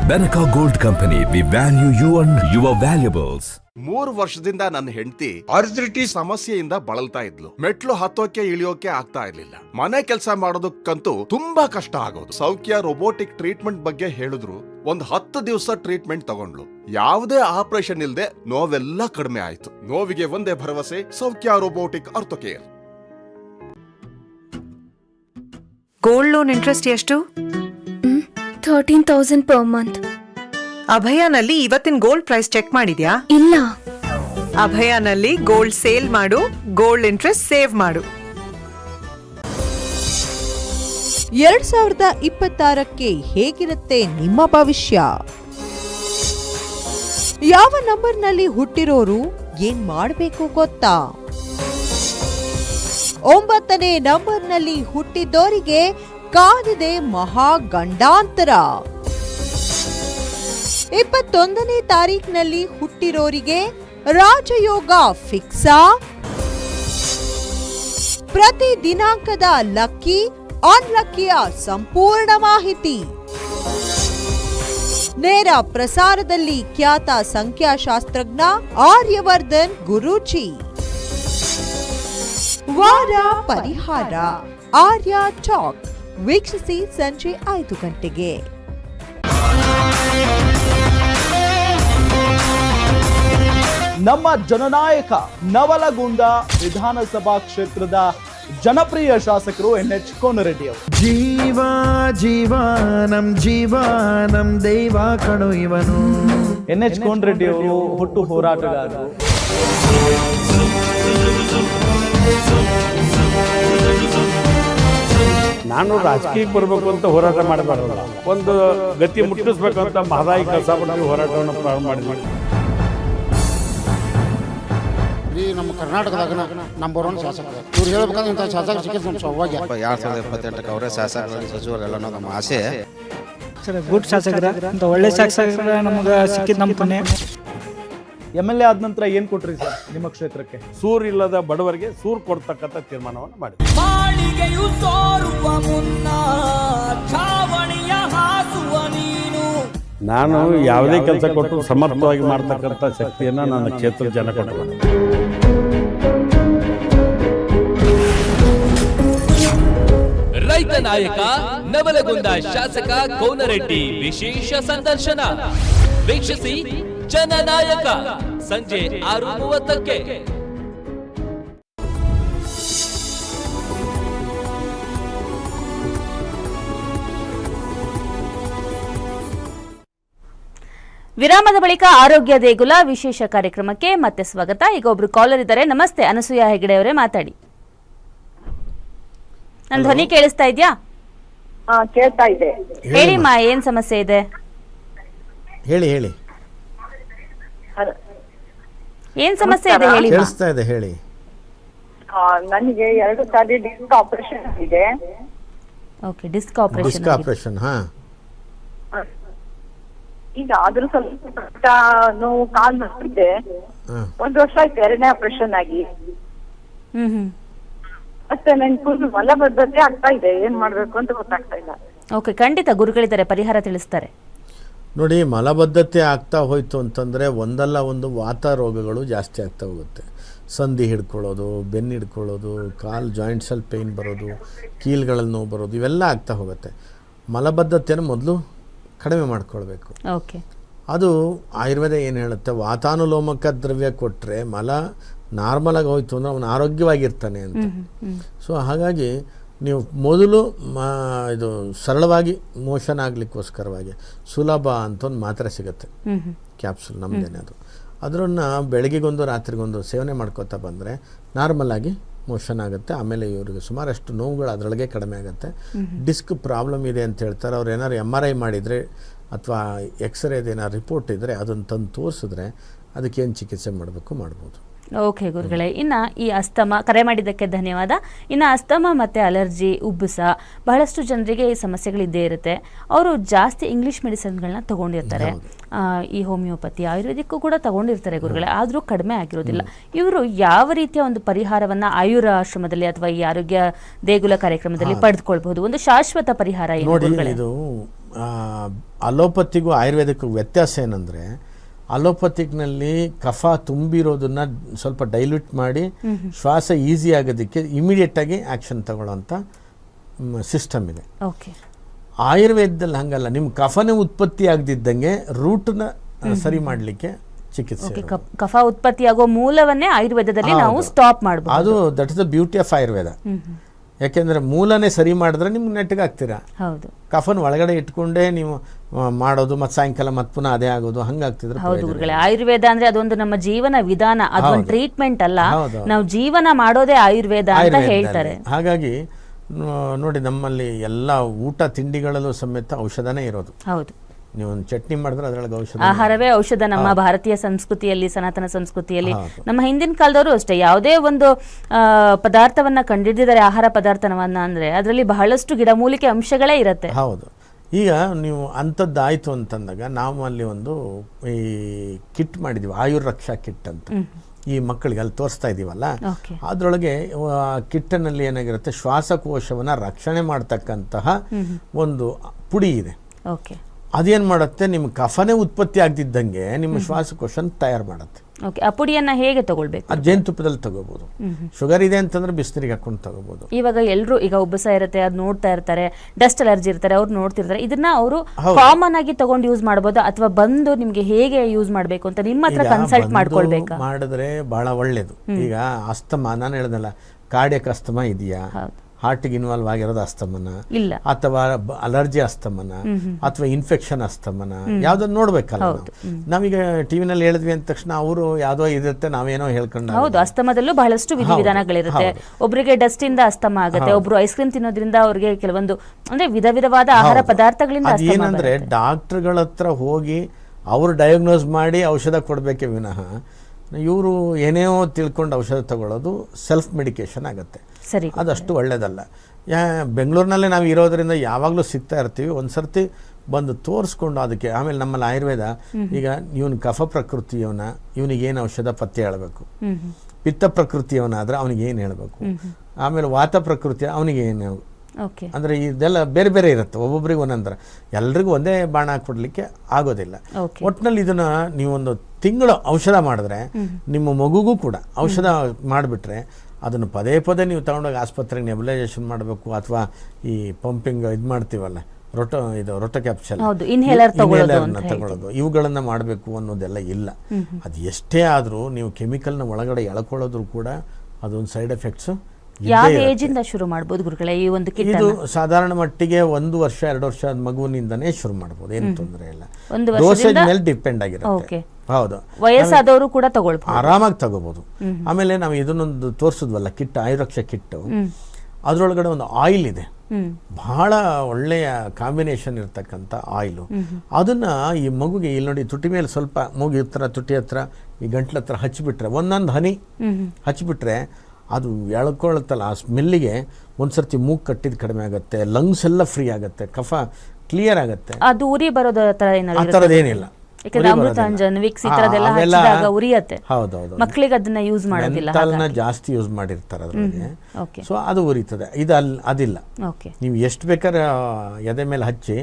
Benaka gold company we value you and your valuables. ಮೂರು ವರ್ಷದಿಂದ ನನ್ನ ಹೆಂಡತಿ ಅರ್ಜಿಟಿ ಸಮಸ್ಯೆಯಿಂದ ಬಳಲ್ತಾ ಇದ್ಲು. ಮೆಟ್ಲು ಹತ್ತೋಕೆ ಇಳಿಯೋಕೆ ಆಗ್ತಾ ಇರ್ಲಿಲ್ಲ. ಮನೆ ಕೆಲಸ ಮಾಡೋದಕ್ಕಂತೂ ತುಂಬಾ ಕಷ್ಟ ಆಗೋದು. ಸೌಖ್ಯ ರೋಬೋಟಿಕ್ ಟ್ರೀಟ್ಮೆಂಟ್ ಬಗ್ಗೆ ಹೇಳಿದ್ರು. ಒಂದ್ ಹತ್ತು ದಿವಸ ಟ್ರೀಟ್ಮೆಂಟ್ ತಗೊಂಡ್ಲು ಯಾವುದೇ ಆಪರೇಷನ್ ಇಲ್ಲದೆ ನೋವೆಲ್ಲ ಕಡಿಮೆ ಆಯ್ತು. ನೋವಿಗೆ ಒಂದೇ ಭರವಸೆ Soukhya robotic orthocare gold loan interest ಎಷ್ಟು? ಥರ್ಟೀನ್ ತೌಸಂಡ್ ಪರ್ ಮಂತ್ ಅಭಯನಲ್ಲಿ ಇವತ್ತಿನ ಗೋಲ್ಡ್ ಪ್ರೈಸ್ ಚೆಕ್ ಮಾಡಿದ್ಯಾ? ಇಲ್ಲ. ಅಭಯನಲ್ಲಿ ಗೋಲ್ಡ್ ಸೇಲ್ ಮಾಡು ಗೋಲ್ಡ್ ಇಂಟ್ರೆಸ್ಟ್ ಸೇವ್ ಮಾಡು. ಎರಡ್ ಸಾವಿರದ ಇಪ್ಪತ್ತಾರಕ್ಕೆ ಹೇಗಿರುತ್ತೆ ನಿಮ್ಮ ಭವಿಷ್ಯ? ಯಾವ ನಂಬರ್ನಲ್ಲಿ ಹುಟ್ಟಿರೋರು ಏನ್ ಮಾಡಬೇಕು ಗೊತ್ತಾ? ಒಂಬತ್ತನೇ ನಂಬರ್ನಲ್ಲಿ ಹುಟ್ಟಿದ್ದೋರಿಗೆ ಕಾದಿದೆ ಮಹಾ ಗಂಡಾಂತರ ಇಪ್ಪತ್ತೊಂದನೇ ತಾರೀಕಿನಲ್ಲಿ ಹುಟ್ಟಿರೋರಿಗೆ ರಾಜಯೋಗ ಫಿಕ್ಸಾ. ಪ್ರತಿ ದಿನಾಂಕದ ಲಕ್ಕಿ, ಅನ್ಲಕ್ಕಿಯ ಸಂಪೂರ್ಣ ಮಾಹಿತಿ. ನೇರ ಪ್ರಸಾರದಲ್ಲಿ ಖ್ಯಾತ ಸಂಖ್ಯಾಶಾಸ್ತ್ರಜ್ಞ ಆರ್ಯವರ್ಧನ್ ಗುರೂಜಿ. ವಾರ ಪರಿಹಾರ, ಆರ್ಯ ಟಾಕ್ ವೀಕ್ಷಿಸಿ ಸಂಜೆ ಐದು ಗಂಟೆಗೆ. ನಮ್ಮ ಜನನಾಯಕ ನವಲಗುಂದ ವಿಧಾನಸಭಾ ಕ್ಷೇತ್ರದ ಜನಪ್ರಿಯ ಶಾಸಕರು ಎನ್ ಎಚ್ ಕೋನರೆಡ್ಡಿ ಅವರು. ಜೀವ ಜೀವ ನಮ್ ಜೀವ ನಮ್ ದೈವ ಕಣು ಇವನು. ಎನ್ ಎಚ್ ಕೋನರೆಡ್ಡಿ ಅವರು ಹುಟ್ಟು ಹೋರಾಟಗಾರರು. ನಾನು ರಾಜಕೀಯಕ್ಕೆ ಬರಬೇಕು ಅಂತ ಹೋರಾಟ ಮಾಡಬಾರ್ದಲ್ಲ. ಒಂದು ಗತಿ ಮುಟ್ಟಿಸ್ಬೇಕು ಅಂತ ಮಹದಾಯಿ ಕೆಲಸ ಹೋರಾಟವನ್ನು ಪ್ರಾರಂಭ ಮಾಡಿದ್ವಿ. ಈ ನಮ್ಮ ಕರ್ನಾಟಕದಾಗ ನಂಬರ್ ಒನ್ ಶಾಸಕ ಇವ್ರು ಹೇಳ್ಬೇಕಂದ್ರೆ ಇಂಥ ಶಾಸಕ ಸಿಕ್ಕಿದ್ ನಮ್ಮ ಸೌಭಾಗ್ಯ. ಎರಡು ಸಾವಿರದ ಇಪ್ಪತ್ತೆಂಟಕ್ಕೆ ಅವರೇ ಶಾಸಕರು ಸಚಿವರೆಲ್ಲ ನಮ್ಮ ಆಸೆ. ಸರ್ ಗುಡ್ ಶಾಸಕರ ಅಂತ ಒಳ್ಳೆ ಶಾಸಕರ ನಮ್ಗೆ ಸಿಕ್ಕಿದ್ ನಮ್ಮ ಪುಣ್ಯ. ಎಂ ಎಲ್ ಎ ಆದ ನಂತರ ಏನು ಕೊಟ್ರಿ ಸರ್ ನಿಮ್ಮ ಕ್ಷೇತ್ರಕ್ಕೆ? ಸೂರ್ ಇಲ್ಲದ ಬಡವರಿಗೆ ಸೂರ್ ಕೊಡ್ತಕ್ಕಂಥ ತೀರ್ಮಾನವನ್ನು ಮಾಡಿ ಬಾಳಿಗೆಯು ತೋರುವ ಮುನ್ನ ಛಾವಣಿಯ ಹಾಸುವ ನೀನು. ನಾನು ಯಾವುದೇ ಕೆಲಸ ಕೊಟ್ಟು ಸಮರ್ಥವಾಗಿ ಮಾಡ್ತಕ್ಕಂಥ ಶಕ್ತಿಯನ್ನು ನನ್ನ ಕ್ಷೇತ್ರದ ಜನ ಕೊಟ್ಟರು ನಾಯಕ ನವಲಗುಂದ ಶಾಸಕ ಕೋನರೆಡ್ಡಿ ವಿಶೇಷ ಸಂದರ್ಶನ. ವೀಕ್ಷಿಸಿ ಜನನಾಯಕ ಸಂಜೆ ಆರು ಮೂವತ್ತಕ್ಕೆ ವಿರಾಮದ ಬಳಿಕ ಆರೋಗ್ಯ ದೇಗುಲ ವಿಶೇಷ ಕಾರ್ಯಕ್ರಮಕ್ಕೆ ಮತ್ತೆ ಸ್ವಾಗತ. ಈಗ ಒಬ್ರು ಕಾಲರ್ ಇದ್ದಾರೆ. ನಮಸ್ತೆ, ಅನಸೂಯ ಹೆಗಡೆ ಅವರೇ ಮಾತಾಡಿ. ನನ್ನ ಧ್ವನಿ ಕೇಳಿಸ್ತಾ ಇದ್ಯಾ? ಹಾ ಕೇಳ್ತಾ ಇದೆ. ಹೇಳಿಮ್ಮ ಏನ್ ಸಮಸ್ಯೆ ಇದೆ? ಹೇಳಿ ಹೇಳಿ. ಏನ್ ಸಮಸ್ಯೆ ಇದೆ ಹೇಳಿ ಕೇಳಿಸ್ತಾ ಇದೆ ಹೇಳಿ. ನನಗೆ ಎರಡು ಸಾರಿ ಡಿಸ್ಕ್ ಆಪರೇಷನ್ ಇದೆ okay disc operation disc operation ಹಾ. ಈಗ ಆದ್ರೂ ಸ್ವಲ್ಪ ನೋವು ಕಾಲ್ ನೋವಿದೆ. ಹಾ. ಒಂದು ವರ್ಷ ಆಯ್ತು ಎರಡನೇ ಆಪರೇಷನ್ ಆಗಿ. ಹ್ಮ್ ಹ್ಮ್. ಮತ್ತೆ ನನ್ ಫುಲ್ ಮಲಬದ್ಧತೆ ಆಗ್ತಾ ಇದೆ ಏನ್ ಮಾಡ್ಬೇಕು ಅಂತ ಗೊತ್ತಾಗ್ತಾ ಇಲ್ಲ. ಓಕೆ ಖಂಡಿತ ಗುರುಗಳಿದ್ದಾರೆ ಪರಿಹಾರ ತಿಳಿಸ್ತಾರೆ. ನೋಡಿ ಮಲಬದ್ಧತೆ ಆಗ್ತಾ ಹೋಯ್ತು ಅಂತಂದರೆ ಒಂದಲ್ಲ ಒಂದು ವಾತ ರೋಗಗಳು ಜಾಸ್ತಿ ಆಗ್ತಾ ಹೋಗುತ್ತೆ. ಸಂಧಿ ಹಿಡ್ಕೊಳ್ಳೋದು ಬೆನ್ನು ಹಿಡ್ಕೊಳ್ಳೋದು ಕಾಲು ಜಾಯಿಂಟ್ಸಲ್ಲಿ ಪೇಯ್ನ್ ಬರೋದು ಕೀಲ್ಗಳಲ್ಲಿ ನೋವು ಬರೋದು ಇವೆಲ್ಲ ಆಗ್ತಾ ಹೋಗುತ್ತೆ. ಮಲಬದ್ಧತೆಯನ್ನು ಮೊದಲು ಕಡಿಮೆ ಮಾಡ್ಕೊಳ್ಬೇಕು. ಓಕೆ ಅದು ಆಯುರ್ವೇದ ಏನು ಹೇಳುತ್ತೆ ವಾತಾನುಲೋಮಕ ದ್ರವ್ಯ ಕೊಟ್ಟರೆ ಮಲ ನಾರ್ಮಲಾಗಿ ಹೋಯ್ತು ಅಂದರೆ ಅವನು ಆರೋಗ್ಯವಾಗಿರ್ತಾನೆ ಅಂತ. ಸೊ ಹಾಗಾಗಿ ನೀವು ಮೊದಲು ಮಾ ಇದು ಸರಳವಾಗಿ ಮೋಷನ್ ಆಗಲಿಕ್ಕೋಸ್ಕರವಾಗಿ ಸುಲಭ ಅಂತ ಒಂದು ಮಾತ್ರೆ ಸಿಗುತ್ತೆ. ಕ್ಯಾಪ್ಸುಲ್ ನಮ್ಮದೇನೆ ಅದು. ಅದನ್ನು ಬೆಳಗ್ಗೆಗೊಂದು ರಾತ್ರಿಗೊಂದು ಸೇವನೆ ಮಾಡ್ಕೋತಾ ಬಂದರೆ ನಾರ್ಮಲಾಗಿ ಮೋಷನ್ ಆಗುತ್ತೆ. ಆಮೇಲೆ ಇವರಿಗೆ ಸುಮಾರಷ್ಟು ನೋವುಗಳು ಅದರೊಳಗೆ ಕಡಿಮೆ ಆಗುತ್ತೆ. ಡಿಸ್ಕ್ ಪ್ರಾಬ್ಲಮ್ ಇದೆ ಅಂತ ಹೇಳ್ತಾರೆ. ಅವ್ರು ಏನಾದ್ರು ಎಂ ಆರ್ ಐ ಮಾಡಿದರೆ ಅಥವಾ ಎಕ್ಸ್ರೇದು ಏನಾದ್ರು ರಿಪೋರ್ಟ್ ಇದ್ದರೆ ಅದನ್ನು ತಂದು ತೋರಿಸಿದ್ರೆ ಅದಕ್ಕೇನು ಚಿಕಿತ್ಸೆ ಮಾಡಬೇಕು ಮಾಡ್ಬೋದು. ಓಕೆ ಗುರುಗಳೇ ಇನ್ನ ಈ ಅಸ್ತಮ ಕರೆ ಮಾಡಿದ್ದಕ್ಕೆ ಧನ್ಯವಾದ. ಇನ್ನ ಅಸ್ತಮ ಮತ್ತೆ ಅಲರ್ಜಿ ಉಬ್ಬಸ ಬಹಳಷ್ಟು ಜನರಿಗೆ ಈ ಸಮಸ್ಯೆಗಳಿದ್ದೇ ಇರುತ್ತೆ. ಅವರು ಜಾಸ್ತಿ ಇಂಗ್ಲಿಷ್ ಮೆಡಿಸಿನ್ಗಳನ್ನ ತಗೊಂಡಿರ್ತಾರೆ. ಈ ಹೋಮಿಯೋಪತಿ ಆಯುರ್ವೇದಿಕ್ಕೂ ಕೂಡ ತಗೊಂಡಿರ್ತಾರೆ ಗುರುಗಳೇ ಆದರೂ ಕಡಿಮೆ ಆಗಿರೋದಿಲ್ಲ. ಇವರು ಯಾವ ರೀತಿಯ ಒಂದು ಪರಿಹಾರವನ್ನ ಆಯುರ ಆಶ್ರಮದಲ್ಲಿ ಅಥವಾ ಈ ಆರೋಗ್ಯ ದೇಗುಲ ಕಾರ್ಯಕ್ರಮದಲ್ಲಿ ಪಡೆದುಕೊಳ್ಬಹುದು? ಒಂದು ಶಾಶ್ವತ ಪರಿಹಾರ? ಇದು ಅಲೋಪತಿಗೂ ಆಯುರ್ವೇದಕ್ಕೂ ವ್ಯತ್ಯಾಸ ಏನಂದರೆ ಅಲೋಪತಿಕ್ನಲ್ಲಿ ಕಫ ತುಂಬಿರೋದನ್ನ ಸ್ವಲ್ಪ ಡೈಲ್ಯೂಟ್ ಮಾಡಿ ಶ್ವಾಸ ಈಸಿ ಆಗೋದಕ್ಕೆ ಇಮಿಡಿಯೇಟಾಗಿ ಆ್ಯಕ್ಷನ್ ತಗೊಳ್ಳೋಂಥ ಸಿಸ್ಟಮ್ ಇದೆ. ಓಕೆ ಆಯುರ್ವೇದದಲ್ಲಿ ಹಂಗಲ್ಲ. ನಿಮ್ಮ ಕಫನೇ ಉತ್ಪತ್ತಿ ಆಗದಿದ್ದಂಗೆ ರೂಟ್ನ ಸರಿ ಮಾಡಲಿಕ್ಕೆ ಚಿಕಿತ್ಸೆ ಕಫ- ಉತ್ಪತ್ತಿ ಉತ್ಪತ್ತಿಯಾಗೋ ಮೂಲವನ್ನೇ ಆಯುರ್ವೇದದಲ್ಲಿ ನಾವು ಸ್ಟಾಪ್ ಮಾಡಬಹುದು ಅದು that is the beauty of Ayurveda ಯಾಕೆಂದರೆ ಮೂಲನೇ ಸರಿ ಮಾಡಿದ್ರೆ ನಿಮ್ಗೆ ನೆಟ್ಟಗಾಗ್ತೀರಾ ಹೌದು. ಕಫನ್ ಒಳಗಡೆ ಇಟ್ಕೊಂಡೇ ನೀವು ಮಾಡೋದು ಮತ್ತೆ ಸಾಯಂಕಾಲ ಮತ್ತೆ ಪುನಃ ಅದೇ ಆಗೋದು ಹಂಗಾಗ್ತಿದ್ರೆ ಹೌದು ಗುರುಗಳೇ ಆಯುರ್ವೇದ ಅಂದ್ರೆ ಅದೊಂದು ನಮ್ಮ ಜೀವನ ವಿಧಾನ ಅದೊಂದು ಟ್ರೀಟ್ಮೆಂಟ್ ಅಲ್ಲ. ನಾವು ಜೀವನ ಮಾಡೋದೇ ಆಯುರ್ವೇದ ಅಂತ ಹೇಳ್ತಾರೆ. ಹಾಗಾಗಿ ನೋಡಿ ನಮ್ಮಲ್ಲಿ ಎಲ್ಲ ಊಟ ತಿಂಡಿಗಳಲ್ಲೂ ಸಮೇತ ಔಷಧನೇ ಇರೋದು. ಹೌದು. ನೀವು ಒಂದು ಚಟ್ನಿ ಮಾಡಿದ್ರೆ ಅದರೊಳಗೆ ಔಷಧ ಆಹಾರವೇ ಔಷಧ ನಮ್ಮ ಭಾರತೀಯ ಸಂಸ್ಕೃತಿಯಲ್ಲಿ ಸನಾತನ ಸಂಸ್ಕೃತಿಯಲ್ಲಿ ನಮ್ಮ ಹಿಂದಿನ ಕಾಲದವರು ಅಷ್ಟೇ. ಯಾವುದೇ ಒಂದು ಪದಾರ್ಥವನ್ನ ಕಂಡಿಡಿದರೆ ಆಹಾರ ಪದಾರ್ಥವನ್ನ ಅಂದ್ರೆ ಅದರಲ್ಲಿ ಬಹಳಷ್ಟು ಗಿಡಮೂಲಿಕೆ ಅಂಶಗಳೇ ಇರುತ್ತೆ. ಹೌದು. ಈಗ ನೀವು ಅಂಥದ್ದು ಆಯಿತು ಅಂತಂದಾಗ ನಾವು ಅಲ್ಲಿ ಒಂದು ಈ ಕಿಟ್ ಮಾಡಿದ್ವಿ ಆಯುರ್ ರಕ್ಷಾ ಕಿಟ್ ಅಂತ. ಈ ಮಕ್ಕಳಿಗೆ ಅಲ್ಲಿ ತೋರಿಸ್ತಾ ಇದ್ದೀವಲ್ಲ ಅದರೊಳಗೆ ಕಿಟ್ಟನಲ್ಲಿ ಏನಾಗಿರುತ್ತೆ ಶ್ವಾಸಕೋಶವನ್ನು ರಕ್ಷಣೆ ಮಾಡ್ತಕ್ಕಂತಹ ಒಂದು ಪುಡಿ ಇದೆ. ಓಕೆ. ಅದೇನು ಮಾಡುತ್ತೆ? ನಿಮ್ಮ ಕಫನೇ ಉತ್ಪತ್ತಿ ಆಗ್ತಿದ್ದಂಗೆ ನಿಮ್ಮ ಶ್ವಾಸಕೋಶನ ತಯಾರು ಮಾಡುತ್ತೆ. ಓಕೆ ಆ ಪುಡಿಯನ್ನ ಹೇಗೆ ತಗೊಳ್ಬೇಕು? ಅದು ಜೇನುತುಪ್ಪದಲ್ಲಿ ತಗೋಬೋದು. ಶುಗರ್ ಇದೆ ಅಂತಂದ್ರೆ ಬಿಸಿನೀರಿಗೆ ಹಾಕೊಂಡು ತಗೋಬೋದು. ಇವಾಗ ಎಲ್ಲರೂ ಈಗ ಉಬ್ಬಸ ಇರುತ್ತೆ ಅದು ನೋಡ್ತಾ ಇರ್ತಾರೆ ಡಸ್ಟ್ ಅಲರ್ಜಿ ಇರ್ತಾರೆ ಅವ್ರು ನೋಡ್ತಿರ್ತಾರೆ. ಇದನ್ನ ಅವರು ಕಾಮನ್ ಆಗಿ ತಗೊಂಡು ಯೂಸ್ ಮಾಡಬಹುದು ಅಥವಾ ಬಂದು ನಿಮಗೆ ಹೇಗೆ ಯೂಸ್ ಮಾಡಬೇಕು ಅಂತ ನಿಮ್ಮ ಹತ್ರ ಕನ್ಸಲ್ಟ್ ಮಾಡ್ಕೊಳ್ಬೇಕು? ಮಾಡಿದ್ರೆ ಬಹಳ ಒಳ್ಳೇದು. ಈಗ ಅಸ್ತಮ ನಾನು ಹೇಳ್ದಲ್ಲ ಕಾರ್ಡಿಯಕ್ ಅಸ್ತಮ ಇದೆಯಾ. ಹಾರ್ಟಿಗೆ ಇನ್ವಾಲ್ವ್ ಆಗಿರೋದು ಅಸ್ತಮನ ಇಲ್ಲ. ಅಥವಾ ಅಲರ್ಜಿ ಅಸ್ತಮನ ಅಥವಾ ಇನ್ಫೆಕ್ಷನ್ ಅಸ್ತಮನ ಯಾವ್ದನ್ನ ನೋಡ್ಬೇಕಲ್ಲ ನಾವು. ನಾವೀಗ ಟಿವಿನಲ್ಲಿ ಹೇಳಿದ್ವಿ ಅಂದ ತಕ್ಷಣ ಅವರು ಯಾವ್ದೋ ಇರುತ್ತೆ ನಾವೇನೋ ಹೇಳ್ಕೊಂಡು ಹೌದು ಅಸ್ತಮದಲ್ಲೂ ಬಹಳಷ್ಟು ವಿಧಿವಿಧಾನಗಳಿರುತ್ತೆ ಒಬ್ರಿಗೆ ಡಸ್ಟ್ ಇಂದ ಅಸ್ತಮ ಆಗುತ್ತೆ ಒಬ್ರು ಐಸ್ ಕ್ರೀಮ್ ತಿನ್ನೋದ್ರಿಂದ ಅವ್ರಿಗೆ ಕೆಲವೊಂದು ಅಂದ್ರೆ ವಿಧ ವಿಧವಾದ ಆಹಾರ ಪದಾರ್ಥಗಳಿಂದ ಏನಂದ್ರೆ. ಡಾಕ್ಟರ್ಗಳ ಹತ್ರ ಹೋಗಿ ಅವರು ಡಯಾಗ್ನೋಸ್ ಮಾಡಿ ಔಷಧ ಕೊಡಬೇಕೆ ವಿನಃ ಇವರು ಏನೇನೋ ತಿಳ್ಕೊಂಡು ಔಷಧ ತಗೊಳ್ಳೋದು ಸೆಲ್ಫ್ ಮೆಡಿಕೇಶನ್ ಆಗುತ್ತೆ. ಸರಿ ಅದಷ್ಟು ಒಳ್ಳೇದಲ್ಲ. ಯಾ ಬೆಂಗಳೂರಿನಲ್ಲೇ ನಾವು ಇರೋದರಿಂದ ಯಾವಾಗಲೂ ಸಿಗ್ತಾ ಇರ್ತೀವಿ. ಒಂದು ಸರ್ತಿ ಬಂದು ತೋರಿಸ್ಕೊಂಡು ಅದಕ್ಕೆ ಆಮೇಲೆ ನಮ್ಮಲ್ಲಿ ಆಯುರ್ವೇದ ಈಗ ಇವನು ಕಫ ಪ್ರಕೃತಿಯವನ ಇವನಿಗೆ ಏನು ಔಷಧ ಪತ್ತೆ ಹೇಳಬೇಕು. ಪಿತ್ತ ಪ್ರಕೃತಿಯವನಾದ್ರೆ ಅವನಿಗೆ ಏನು ಹೇಳಬೇಕು. ಆಮೇಲೆ ವಾತ ಪ್ರಕೃತಿ ಅವನಿಗೆ ಏನು ಅಂದರೆ ಇದೆಲ್ಲ ಬೇರೆ ಬೇರೆ ಇರುತ್ತೆ. ಒಬ್ಬೊಬ್ರಿಗೆ ಒಂದೊಂದರ. ಎಲ್ರಿಗೂ ಒಂದೇ ಬಾಣ ಹಾಕ್ಬಿಡ್ಲಿಕ್ಕೆ ಆಗೋದಿಲ್ಲ. ಒಟ್ನಲ್ಲಿ ಒಟ್ಟಿನಲ್ಲಿ ಇದನ್ನ ನೀವೊಂದು ತಿಂಗಳು ಔಷಧ ಮಾಡಿದ್ರೆ ನಿಮ್ಮ ಮಗುಗೂ ಕೂಡ ಔಷಧ ಮಾಡಿಬಿಟ್ರೆ ಅದನ್ನು ಪದೇ ಪದೇ ನೀವು ತಗೊಂಡೋಗಿ ಆಸ್ಪತ್ರೆಗೆ ನೆಬಲೈಸೇಷನ್ ಮಾಡಬೇಕು ಅಥವಾ ಈ ಪಂಪಿಂಗ್ ಇದು ಮಾಡ್ತೀವಲ್ಲ ರೊಟ ಇದು ರೊಟ ಕ್ಯಾಪ್ಸಲ್ inhaler ತಗೊಳ್ಳೋದು ಇವುಗಳನ್ನು ಮಾಡಬೇಕು ಅನ್ನೋದೆಲ್ಲ ಇಲ್ಲ. ಅದು ಎಷ್ಟೇ ಆದರೂ ನೀವು ಕೆಮಿಕಲ್ನ ಒಳಗಡೆ ಎಳ್ಕೊಳ್ಳೋದ್ರೂ ಕೂಡ ಅದೊಂದು ಸೈಡ್ ಎಫೆಕ್ಟ್ಸು ಯಾವ ಶುರು ಮಾಡ್ಬೋದು ಗುರುಗಳೇ ಈ ಒಂದು ಇದು ಸಾಧಾರಣ ಮಟ್ಟಿಗೆ ಒಂದು ವರ್ಷ ಎರಡು ವರ್ಷ ಮಗುವಿನಿಂದನೇ ಶುರು ಮಾಡ್ಬೋದು ಏನು ತೊಂದರೆ ಇಲ್ಲ. ಡೋಸೇಜ್ ಮೇಲೆ ಡಿಪೆಂಡ್ ಆಗಿರುತ್ತೆ. ಹೌದು. ವಯಸ್ಸಾದವರು ಕೂಡ ತಗೊಳ್ಬಹುದು ಆರಾಮಾಗಿ ತಗೋಬಹುದು ಆಮೇಲೆ ನಾವು ಇದನ್ನೊಂದು ತೋರಿಸಿದ್ವಲ್ಲ ಕಿಟ್ ಆಯುರಕ್ಷ ಕಿಟ್ಟು ಅದರೊಳಗಡೆ ಒಂದು ಆಯಿಲ್ ಇದೆ. ಬಹಳ ಒಳ್ಳೆಯ ಕಾಂಬಿನೇಷನ್ ಇರ್ತಕ್ಕಂಥ ಆಯಿಲು. ಅದನ್ನ ಈ ಮಗುಗೆ ಇಲ್ಲಿ ನೋಡಿ ತುಟಿ ಮೇಲೆ ಸ್ವಲ್ಪ ಮೂಗಿ ಹತ್ರ ತುಟಿ ಹತ್ರ ಈ ಗಂಟ್ಲ ಹತ್ರ ಹಚ್ಚಿಬಿಟ್ರೆ ಒಂದೊಂದು ಹನಿ ಹಚ್ಚಿಬಿಟ್ರೆ ಅದು ಎಳ್ಕೊಳ್ತಲ್ಲ ಆ ಸ್ಮೆಲ್ಲಿಗೆ ಒಂದ್ಸರ್ತಿ ಮೂಗ್ ಕಟ್ಟಿದ ಕಡಿಮೆ ಆಗುತ್ತೆ ಲಂಗ್ಸ್ ಎಲ್ಲ ಫ್ರೀ ಆಗುತ್ತೆ ಕಫ ಕ್ಲಿಯರ್ ಆಗುತ್ತೆ. ಅದು ಉರಿ ಬರೋದ ತರ ಆ ತರದ ಥರದ್ದು ಏನಿಲ್ಲ. ಯಾಕಂದ್ರೆ ಅಮೃತಾಂಜನ್ ವಿಕ್ಸ್ ಈ ತರದೆಲ್ಲ ಹಚ್ಚಿದಾಗ ಉರಿಯತ್ತೆ. ಹೌದೌದು. ಮಕ್ಕಳಿಗೆ ಅದನ್ನ ಯೂಸ್ ಮಾಡೋದಿಲ್ಲ ಮೆಂತಾಲ್ನ ಜಾಸ್ತಿ ಯೂಸ್ ಮಾಡಿರ್ತಾರೆ ಅದರೊಳಗೆ. ಓಕೆ ಸೊ ಅದು ಉರಿತದೆ. ಇದು ಅಲ್ಲಿ ಅದಿಲ್ಲ. ಓಕೆ ನೀವು ಎಷ್ಟು ಬೇಕಾದ್ರೆ ಎದೆ ಮೇಲೆ ಹಚ್ಚಿ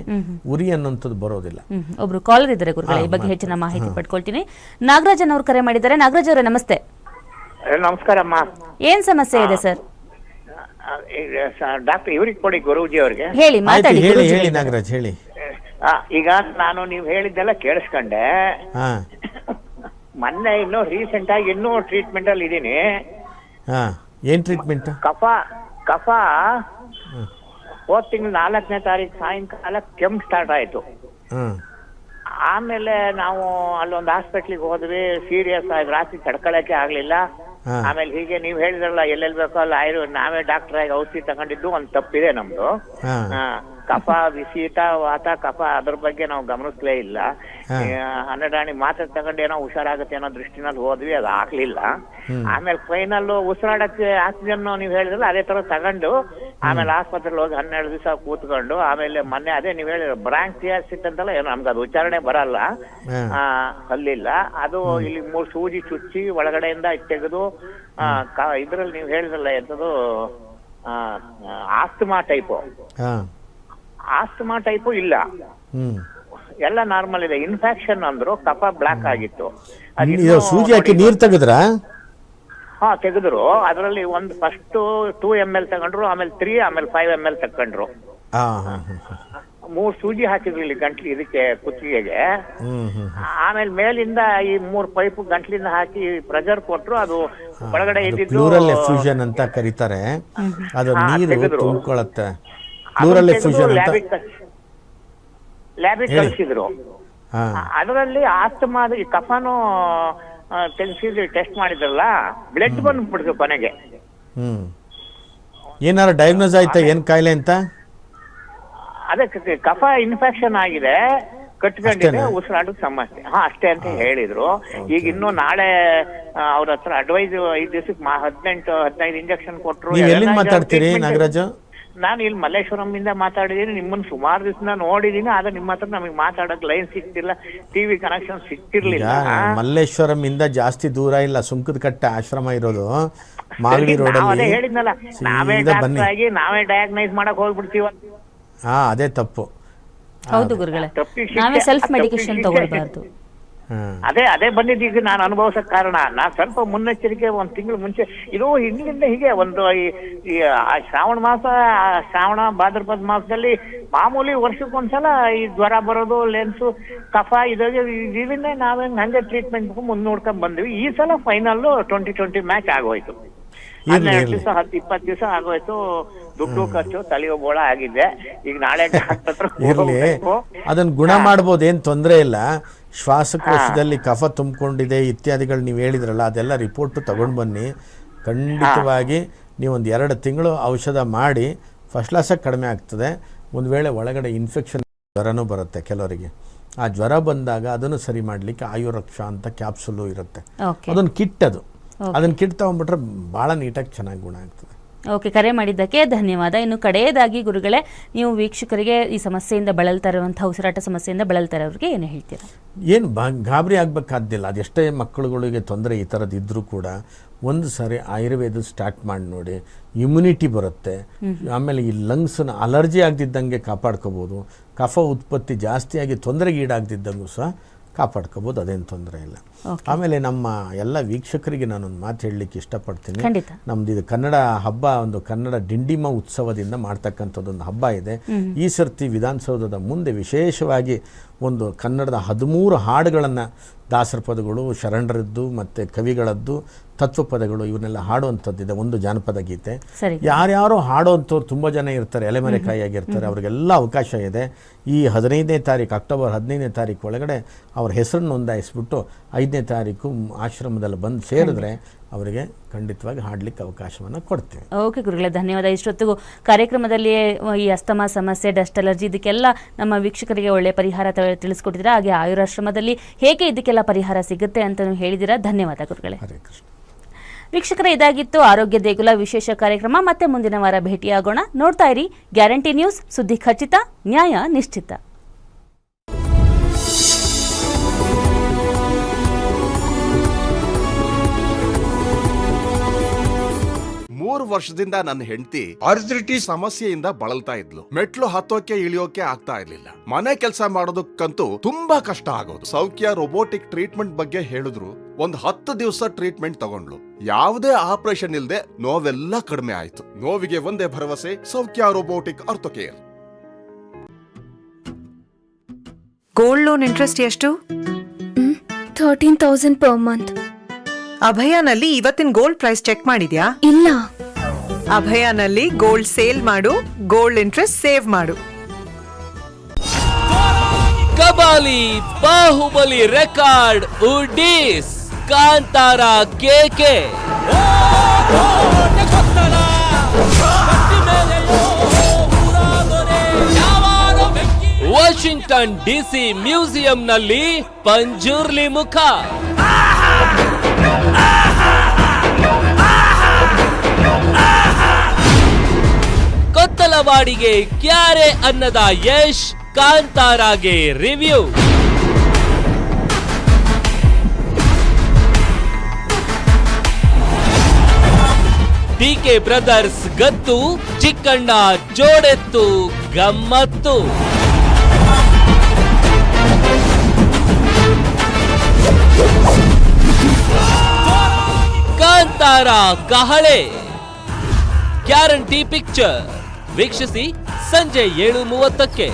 ಉರಿ ಅನ್ನೋಂಥದ್ದು ಬರೋದಿಲ್ಲ. ಒಬ್ರು ಕಾಲರ್ ಇದ್ದಾರೆ ಗುರುಗಳೇ ಈ ಬಗ್ಗೆ ಹೆಚ್ಚಿನ ಮಾಹಿತಿ ಪಡ್ಕೊಳ್ತೀನಿ. ನಾಗರಾಜನ್ ಅವ್ರು ಕರೆ ಮಾಡಿದ್ದಾರೆ. ನಾಗರಾಜ್ ಅವರೇ ನಮಸ್ತೆ. ನಮಸ್ಕಾರಮ್ಮ. ಏನ್ ಸಮಸ್ಯೆ ಇದೆ ಸರ್? ಡಾಕ್ಟರ್ ಇವ್ರಿಗೆ ಕೊಡಿ ಗುರುಜಿ ಅವ್ರಿಗೆ. ಹೇಳಿ ಮಾತಾಡಿ ಹೇಳಿ ಹೇಳಿ ನಾಗರಾಜ್ ಹೇಳಿ. ಈಗ ನಾನು ನೀವು ಹೇಳಿದ್ದೆಲ್ಲ ಕೇಳಿಸ್ಕೊಂಡೆ. ಹಾ. ಮೊನ್ನೆ ಇನ್ನು ರೀಸೆಂಟ್ ಆಗಿ ಇನ್ನೂ ಟ್ರೀಟ್ಮೆಂಟ್ ಅಲ್ಲಿ ಇದ್ದೀನಿ. ಹಾ ಏನ್ ಟ್ರೀಟ್ಮೆಂಟ್ ಕಫ ಕಫ ಹೋದ್ ತಿಂಗಳು ನಾಲ್ಕನೇ ತಾರೀಕು ಸಾಯಂಕಾಲ ಕೆಮ್ಮು ಸ್ಟಾರ್ಟ್ ಆಯ್ತು. ಹ್ಮ್ ಆಮೇಲೆ ನಾವು ಅಲ್ಲೊಂದು ಹಾಸ್ಪಿಟ್ಲಿಗೆ ಹೋದ್ವಿ ಸೀರಿಯಸ್ ಆಗಿ ರಾತ್ರಿ ತಡ್ಕೊಳಕ್ಕೆ ಆಗ್ಲಿಲ್ಲ. ಹಾ. ಆಮೇಲೆ ಹೀಗೆ ನೀವು ಹೇಳಿದ್ರಲ್ಲ ಎಲ್ಲೆಲ್ಲಿ ಬೇಕೋ ಅಲ್ಲಿ ಆಯುರ್ವೇದ ನಾವೇ ಡಾಕ್ಟರ್ ಆಗಿ ಔಷಧಿ ತಗೊಂಡಿದ್ದು ಒಂದು ತಪ್ಪಿದೆ ನಮ್ದು. ಹಾ. ಕಫ ಬಿಸಿಟ ವಾತ ಕಫ ಅದ್ರ ಬಗ್ಗೆ ನಾವು ಗಮನಿಸ್ಲೇ ಇಲ್ಲ. ಹನ್ನೆರಡಾಣಿ ಮಾತ್ರೆ ತಗೊಂಡು ಏನೋ ಹುಷಾರಾಗುತ್ತೆ ಅನ್ನೋ ದೃಷ್ಟಿನಲ್ಲಿ ಹೋದ್ವಿ ಅದು ಆಗ್ಲಿಲ್ಲ. ಆಮೇಲೆ ಫೈನಲ್ ಉಸಿರಾಡಕ್ಕೆ ಆಕ್ಸಿಜನ್ ನೀವು ಹೇಳಿದ್ರಲ್ಲ ಅದೇ ತರ ತಗೊಂಡು ಆಮೇಲೆ ಆಸ್ಪತ್ರೆಗೆ ಹೋಗಿ ಹನ್ನೆರಡು ದಿವಸ ಕೂತ್ಕೊಂಡು ಆಮೇಲೆ ಮೊನ್ನೆ ಅದೇ ನೀವು ಹೇಳಿದ್ರೆ ಬ್ರಾಂಕ್ಟಿಯಾಸಿಟ್ ಅಂತಲ್ಲ ಏನೋ ನಮ್ಗೆ ಅದು ಉಚ್ಚಾರಣೆ ಬರಲ್ಲ. ಆ, ಅಲ್ಲಿಲ್ಲ. ಅದು ಇಲ್ಲಿ ಮೂರು ಸೂಜಿ ಚುಚ್ಚಿ ಒಳಗಡೆಯಿಂದ ತೆಗೆದು ಇದ್ರಲ್ಲಿ ನೀವು ಹೇಳಿದ್ರಲ್ಲ ಎಂತದು ಆಸ್ತಮಾ ಟೈಪು ಆಸ್ತಮಾ ಟೈಪು ಇಲ್ಲ. ಎಲ್ಲ ನಾರ್ಮಲ್ ಇದೆ. ಇನ್ಫೆಕ್ಷನ್ ಅಂದ್ರು ಕಫ ಬ್ಲಾಕ್ ಆಗಿತ್ತು. ಅದ್ ಸೂಜಿ ಹಾಕಿ ನೀರ್ ತೆಗೆದ್ರ? ಹಾ ತೆಗೆದ್ರು. ಅದರಲ್ಲಿ ಒಂದು ಫಸ್ಟ್ ಟೂ ಎಂ ಎಲ್ ತಗೊಂಡ್ರು ಆಮೇಲೆ ತ್ರೀ ಆಮೇಲೆ ಫೈವ್ ಎಂ ಎಲ್ ತಕೊಂಡ್ರು. ಮೂರ್ ಸೂಜಿ ಹಾಕಿದ್ರು ಇಲ್ಲಿ ಗಂಟ್ಲಿ ಇದಕ್ಕೆ ಕುತ್ತಿಗೆಗೆ. ಆಮೇಲೆ ಮೇಲಿಂದ ಈ ಮೂರ್ ಪೈಪ್ ಗಂಟ್ಲಿಂದ ಹಾಕಿ ಪ್ರೆಜರ್ ಕೊಟ್ರು ಅದು ಒಳಗಡೆ ಅಂತ ಕರೀತಾರೆ. ಅದು ನೀರು. ತುಂಬಿಕೊಳ್ಳುತ್ತೆ ಪ್ಲೂರಲ್ ಎಫ್ಯೂಷನ್ ಅಂತ? ಲ್ಯಾಬಿಗೆ. ಕಳಿಸಿದ್ರು. ಅದರಲ್ಲಿ ಆಸ್ತಮಾದ ಈ ಕಫನು ತೆಗೆಸಿದ್ರು ಟೆಸ್ಟ್ ಮಾಡಿದ್ರಲ್ಲ? ಬ್ಲಡ್ ಬಂದ್ಬಿಡ್ತು ಕೊನೆಗೆ. ಹ್ಮ್. ಏನಾರ ಡಯಾಗ್ನೋಸ್ ಆಯ್ತಾ? ಏನ್ ಕಾಯಿಲೆ ಅಂತ? ಅದಕ್ಕೆ ಕಫ ಇನ್ಫೆಕ್ಷನ್ ಆಗಿದೆ ಕಟ್ಕೊಂಡಿದೆ? ಉಸಿರಾಟದ ಸಮಸ್ಯೆ. ಹಾ ಅಷ್ಟೇ ಅಂತ ಹೇಳಿದ್ರು. ಈಗ ಇನ್ನು ನಾಳೆ ಅವ್ರ ಹತ್ರ ಅಡ್ವೈಸ್ ಐದ್ ದಿವಸಕ್ಕೆ ಹದಿನೆಂಟು ಹದಿನೈದು ಇಂಜೆಕ್ಷನ್ ಕೊಟ್ರು ನೀವ್ ಎಲ್ಲಿಂದ ಎಲ್ಲ ಮಾತಾಡ್ತೀರಿ ನಾಗರಾಜು? ನಾನು ಇಲ್ಲಿ ಮಲ್ಲೇಶ್ವರಂ ಇಂದ ಮಾತಾಡಿದೀನಿ ನಿಮ್ಮನ್ನ ಸುಮಾರು ದಿವಸ ನೋಡಿದೀನಿ ಆದ್ರೆ ನಿಮ್ಮ ಹತ್ರ ನಮಗೆ ಮಾತಾಡಕ್ ಲೈನ್ ಸಿಕ್ತಿಲ್ಲ ಟಿವಿ ಕನೆಕ್ಷನ್ ಸಿಕ್ತಿರ್ಲಿಲ್ಲ. ಸಿಗ್ತಿರ್ಲಿಲ್ಲ ಮಲ್ಲೇಶ್ವರಂ ಇಂದ ಜಾಸ್ತಿ ದೂರ ಇಲ್ಲ ಸುಂಕದ ಕಟ್ಟೆ ಆಶ್ರಮ ಇರೋದು ಮಾಗಡಿ ರೋಡ್ ಅದೇ ಹೇಳಿದ್ನಲ್ಲ ನಾವೇ ಡಾಕ್ಟರ್ ಆಗಿ ನಾವೇ ಡಯಾಗ್ನೈಸ್ ಮಾಡಕ್ ಹೋಗ್ಬಿಡ್ತೀವ ಹಾ ಅದೇ ತಪ್ಪು. ಹೌದು ಗುರುಗಳೇ. ನಾವೇ ಸೆಲ್ಫ್ ಮೆಡಿಕೇಶನ್. ತಗೊಳ್ಬಾರ್ದು. ಅದೇ ಅದೇ ಬಂದಿದ್ದು ಈಗ ನಾನು ಅನುಭವಿಸಕ್ ಕಾರಣ ನಾ ಸ್ವಲ್ಪ ಮುನ್ನೆಚ್ಚರಿಕೆ ಒಂದ್ ತಿಂಗಳು ಮುಂಚೆ. ಇದು ಹಿಂದಿನಿಂದ ಹೀಗೆ ಒಂದು ಈ ಶ್ರಾವಣ ಮಾಸ ಆ ಶ್ರಾವಣ ಭಾದ್ರಪದ ಮಾಸದಲ್ಲಿ ಮಾಮೂಲಿ ವರ್ಷಕ್ಕೊಂದ್ಸಲ ಈ ಜ್ವರ ಬರೋದು ಲೆನ್ಸು ಕಫ ಇದಾಗೆ ಇದನ್ನೇ ನಾವೇ ಹಂಗೆ ಟ್ರೀಟ್ಮೆಂಟ್ ಮುಂದ್ ನೋಡ್ಕೊಂಡ್ ಬಂದ್ವಿ. ಈ ಸಲ ಫೈನಲ್ ಟ್ವೆಂಟಿ ಟ್ವೆಂಟಿ ಮ್ಯಾಚ್ ಆಗೋಯ್ತು. ಹನ್ನೆರಡು. ದಿವಸ ಹತ್ತು ಇಪ್ಪತ್ತು ದಿವಸ ಆಗೋಯ್ತು. ದುಡ್ಡು ಖರ್ಚು ತಲೆಯೋ ಬೋಳ ಆಗಿದೆ. ಈಗ ನಾಳೆ ಅದನ್ನ ಗುಣ ಮಾಡ್ಬೋದು ಏನ್ ತೊಂದ್ರೆ ಇಲ್ಲ. ಶ್ವಾಸಕೋಶದಲ್ಲಿ ಕಫ ತುಂಬಿಕೊಂಡಿದೆ ಇತ್ಯಾದಿಗಳು ನೀವು ಹೇಳಿದ್ರಲ್ಲ ಅದೆಲ್ಲ ರಿಪೋರ್ಟ್ ತಗೊಂಡು ಬನ್ನಿ. ಖಂಡಿತವಾಗಿ ನೀವು ಒಂದು ಎರಡು ತಿಂಗಳು ಔಷಧ ಮಾಡಿ ಫಸ್ಟ್ ಕ್ಲಾಸಾಗಿ ಕಡಿಮೆ ಆಗ್ತದೆ. ಒಂದು ವೇಳೆ ಒಳಗಡೆ ಇನ್ಫೆಕ್ಷನ್ ಜ್ವರನೂ ಬರುತ್ತೆ ಕೆಲವರಿಗೆ. ಆ ಜ್ವರ ಬಂದಾಗ ಅದನ್ನು ಸರಿ ಮಾಡಲಿಕ್ಕೆ ಆಯುರಕ್ಷ ಅಂತ ಕ್ಯಾಪ್ಸುಲು ಇರುತ್ತೆ. ಅದೊಂದು ಕಿಟ್ ಅದು. ಅದನ್ನ ಕಿಟ್ ತಗೊಂಡ್ಬಿಟ್ರೆ ಭಾಳ ನೀಟಾಗಿ ಚೆನ್ನಾಗಿ ಗುಣ ಆಗ್ತದೆ. ಓಕೆ ಕರೆ ಮಾಡಿದ್ದಕ್ಕೆ ಧನ್ಯವಾದ. ಇನ್ನು ಕಡೆಯದಾಗಿ ಗುರುಗಳೇ ನೀವು ವೀಕ್ಷಕರಿಗೆ ಈ ಸಮಸ್ಯೆಯಿಂದ ಬಳಲ್ತಾ ಇರುವಂತಹ ಉಸಿರಾಟ ಸಮಸ್ಯೆಯಿಂದ ಬಳಲ್ತಾ ಇರೋರಿಗೆ ಏನು ಹೇಳ್ತೀರಾ? ಏನು ಬಾ ಗಾಬರಿ ಆಗಬೇಕಾದಿಲ್ಲ ಅದೆಷ್ಟೇ ಮಕ್ಕಳುಗಳಿಗೆ ತೊಂದರೆ ಈ ಥರದ್ದು ಇದ್ದರೂ ಕೂಡ ಒಂದು ಸಾರಿ ಆಯುರ್ವೇದ ಸ್ಟಾರ್ಟ್ ಮಾಡಿ ನೋಡಿ ಇಮ್ಯುನಿಟಿ ಬರುತ್ತೆ. ಆಮೇಲೆ ಈ ಲಂಗ್ಸನ್ನ ಅಲರ್ಜಿ ಆಗದಿದ್ದಂಗೆ ಕಾಪಾಡ್ಕೋಬೋದು. ಕಫ ಉತ್ಪತ್ತಿ ಜಾಸ್ತಿಯಾಗಿ ತೊಂದರೆಗೀಡಾಗ್ದಿದ್ದಂಗೂ ಸಹ ಕಾಪಾಡ್ಕೋಬೋದು ಅದೇನು ತೊಂದರೆ ಇಲ್ಲ. ಆಮೇಲೆ ನಮ್ಮ ಎಲ್ಲ ವೀಕ್ಷಕರಿಗೆ ನಾನೊಂದು ಮಾತು ಹೇಳಲಿಕ್ಕೆ ಇಷ್ಟಪಡ್ತೀನಿ. ನಮ್ದು ಇದು ಕನ್ನಡ ಹಬ್ಬ ಒಂದು ಕನ್ನಡ ಡಿಂಡಿಮ ಉತ್ಸವದಿಂದ ಮಾಡ್ತಕ್ಕಂಥದ್ದೊಂದು ಹಬ್ಬ ಇದೆ. ಈ ಸರ್ತಿ ವಿಧಾನಸೌಧದ ಮುಂದೆ ವಿಶೇಷವಾಗಿ ಒಂದು ಕನ್ನಡದ ಹದಿಮೂರು ಹಾಡುಗಳನ್ನು ದಾಸರ ಪದಗಳು ಶರಣರದ್ದು ಮತ್ತು ಕವಿಗಳದ್ದು ತತ್ವ ಪದಗಳು ಇವನ್ನೆಲ್ಲ ಹಾಡುವಂಥದ್ದಿದೆ ಒಂದು ಜಾನಪದ ಗೀತೆ. ಯಾರ್ಯಾರು ಹಾಡುವಂಥವ್ರು ತುಂಬ ಜನ ಇರ್ತಾರೆ ಎಲೆಮರೆಕಾಯಿಯಾಗಿರ್ತಾರೆ ಅವ್ರಿಗೆಲ್ಲ ಅವಕಾಶ ಇದೆ. ಈ ಹದಿನೈದನೇ ತಾರೀಕು ಅಕ್ಟೋಬರ್ ಹದಿನೈದನೇ ತಾರೀಕು ಒಳಗಡೆ ಅವ್ರ ಹೆಸರನ್ನು ನೋಂದಾಯಿಸ್ಬಿಟ್ಟು ಐದನೇ ತಾರೀಕು ಆಶ್ರಮದಲ್ಲಿ ಬಂದು ಸೇರಿದ್ರೆ ಅವರಿಗೆ ಖಂಡಿತವಾಗಿ ಹಾಡಲಿಕ್ಕೆ ಅವಕಾಶವನ್ನು ಕೊಡ್ತೀವಿ. ಓಕೆ ಗುರುಗಳೇ ಧನ್ಯವಾದ. ಇಷ್ಟೊತ್ತಿಗೂ ಕಾರ್ಯಕ್ರಮದಲ್ಲಿ ಈ ಅಸ್ತಮಾ ಸಮಸ್ಯೆ ಡಸ್ಟ್ ಅಲರ್ಜಿ ಇದಕ್ಕೆಲ್ಲ ನಮ್ಮ ವೀಕ್ಷಕರಿಗೆ ಒಳ್ಳೆಯ ಪರಿಹಾರ ತಿಳಿಸ್ಕೊಟ್ಟಿದ್ರೆ ತಿಳಿಸ್ಕೊಟ್ಟಿದ್ದೀರಾ. ಹಾಗೆ ಆಯುರಾಶ್ರಮದಲ್ಲಿ ಹೇಗೆ ಇದಕ್ಕೆಲ್ಲ ಪರಿಹಾರ ಸಿಗುತ್ತೆ ಅಂತಲೂ ಹೇಳಿದ್ದೀರಾ. ಧನ್ಯವಾದ ಗುರುಗಳೇ. ಹರೇ ಕೃಷ್ಣ. ವೀಕ್ಷಕರ ಇದಾಗಿತ್ತು ಆರೋಗ್ಯ ದೇಗುಲ ವಿಶೇಷ ಕಾರ್ಯಕ್ರಮ. ಮತ್ತೆ ಮುಂದಿನ ವಾರ ಭೇಟಿಯಾಗೋಣ. ನೋಡ್ತಾ ಇರಿ ಗ್ಯಾರಂಟಿ ನ್ಯೂಸ್. ಸುದ್ದಿ ಖಚಿತ ನ್ಯಾಯ ನಿಶ್ಚಿತ. ಮೂರು ವರ್ಷದಿಂದ ನನ್ನ ಹೆಂಡತಿ ಅರ್ಜಿಟಿ ಸಮಸ್ಯೆಯಿಂದ ಬಳಲ್ತಾ ಇದ್ಲು. ಮೆಟ್ಲು ಹತ್ತೋಕೆ ಇಳಿಯೋಕೆ ಆಗ್ತಾ ಇರ್ಲಿಲ್ಲ. ಮನೆ ಕೆಲಸ ಮಾಡೋದಕ್ಕಂತೂ ತುಂಬಾ ಕಷ್ಟ ಆಗೋದು. ಸೌಖ್ಯ ರೋಬೋಟಿಕ್ ಟ್ರೀಟ್ಮೆಂಟ್ ಬಗ್ಗೆ ಹೇಳಿದ್ರು. ಒಂದ್ ಹತ್ತು ದಿವಸ ಟ್ರೀಟ್ಮೆಂಟ್ ತಗೊಂಡ್ಲು ಯಾವುದೇ ಆಪರೇಷನ್ ಇಲ್ಲದೆ ನೋವೆಲ್ಲ ಕಡಿಮೆ ಆಯ್ತು. ನೋವಿಗೆ ಒಂದೇ ಭರವಸೆ Soukhya robotic orthocare gold loan interest ಎಷ್ಟು? ಥರ್ಟೀನ್ ತೌಸಂಡ್ ಪರ್ ಮಂತ್ ಅಭಯಾನಲ್ಲಿ ಇವತ್ತಿನ ಗೋಲ್ಡ್ ಪ್ರೈಸ್ ಚೆಕ್ ಮಾಡಿದ್ಯಾ? ಇಲ್ಲ. ಅಭಯನಲ್ಲಿ ಗೋಲ್ಡ್ ಸೇಲ್ ಮಾಡು ಗೋಲ್ಡ್ ಇಂಟ್ರೆಸ್ಟ್ ಸೇವ್ ಮಾಡು. ಕಬಾಲಿ, ಬಾಹುಬಲಿ ರೆಕಾರ್ಡ್, ಉಡೀಸ್, ಕಾಂತಾರ ಕೆಕೆ ವಾಷಿಂಗ್ಟನ್ ಡಿಸಿ ಮ್ಯೂಸಿಯಂನಲ್ಲಿ ಪಂಜುರ್ಲಿ ಮುಖ. ಕೊತ್ತಲವಾಡಿಗೆ ಕ್ಯಾರೆ ಅನ್ನದ ಯಶ್ ಕಾಂತಾರಾಗೆ ರಿವ್ಯೂ. ಡಿಕೆ ಬ್ರದರ್ಸ್ ಗತ್ತು, ಚಿಕ್ಕಣ್ಣ ಜೋಡೆತ್ತು ಗಮ್ಮತ್ತು. ಕಾಂತಾರ ಕಹಳೆ. Guarantee picture. ವೀಕ್ಷಿಸಿ ಸಂಜೆ ಏಳು ಮೂವತ್ತಕ್ಕೆ.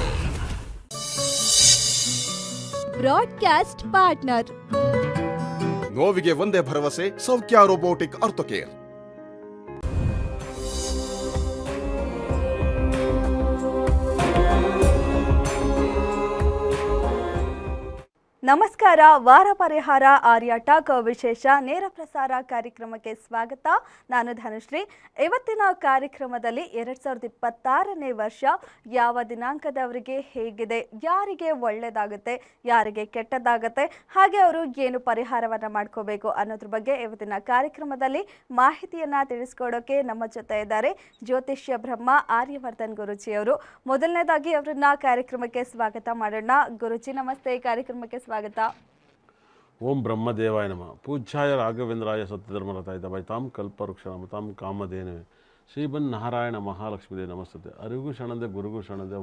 ಬ್ರಾಡ್ಕಾಸ್ಟ್ ಪಾರ್ಟ್ನರ್ ನೋವಿಗೆ ಒಂದೇ ಭರವಸೆ ಸೌಖ್ಯ ರೋಬೋಟಿಕ್ ಅರ್ಥೋಕೇರ್ ನಮಸ್ಕಾರ, ವಾರ ಪರಿಹಾರ, ಆರ್ಯ ಟಾಕ್ ವಿಶೇಷ ನೇರ ಪ್ರಸಾರ ಕಾರ್ಯಕ್ರಮಕ್ಕೆ ಸ್ವಾಗತ. ನಾನು ಧನುಶ್ರೀ. ಇವತ್ತಿನ ಕಾರ್ಯಕ್ರಮದಲ್ಲಿ ಎರಡ್ ಸಾವಿರದ ಇಪ್ಪತ್ತಾರನೇ ವರ್ಷ ಯಾವ ದಿನಾಂಕದವರಿಗೆ ಹೇಗಿದೆ, ಯಾರಿಗೆ ಒಳ್ಳೆಯದಾಗುತ್ತೆ ಯಾರಿಗೆ ಕೆಟ್ಟದಾಗುತ್ತೆ, ಹಾಗೆ ಅವರು ಏನು ಪರಿಹಾರವನ್ನು ಮಾಡ್ಕೋಬೇಕು ಅನ್ನೋದ್ರ ಬಗ್ಗೆ ಇವತ್ತಿನ ಕಾರ್ಯಕ್ರಮದಲ್ಲಿ ಮಾಹಿತಿಯನ್ನ ತಿಳಿಸ್ಕೊಡೋಕೆ ನಮ್ಮ ಜೊತೆ ಇದ್ದಾರೆ ಜ್ಯೋತಿಷ್ಯ ಬ್ರಹ್ಮ ಆರ್ಯವರ್ಧನ್ ಗುರುಜಿಯವರು. ಮೊದಲನೇದಾಗಿ ಅವರನ್ನ ಕಾರ್ಯಕ್ರಮಕ್ಕೆ ಸ್ವಾಗತ ಮಾಡೋಣ. ಗುರುಜಿ, ನಮಸ್ತೆ. ಕಾರ್ಯಕ್ರಮಕ್ಕೆ ಸ್ವಾಗತ. ಓಂ ಬ್ರಹ್ಮದೇವಾಯ ನಮಃ. ಪೂಜ್ಯಾಯ ರಾಘವೇಂದ್ರಾಯ ಸತ್ಯಧರ್ಮರತಾಯ ತಾಮ್ ಕಲ್ಪವೃಕ್ಷ ನಮತಾಂ ಕಾಮಧೇನವೇ. ಶ್ರೀಬನ್ ನಾರಾಯಣ ಮಹಾಲಕ್ಷ್ಮೀದೇ ನಮಸ್ತತೆ. ಅರಿಗೂ ಶರಣದೆ, ಗುರುಗೂ ಶರಣದೆ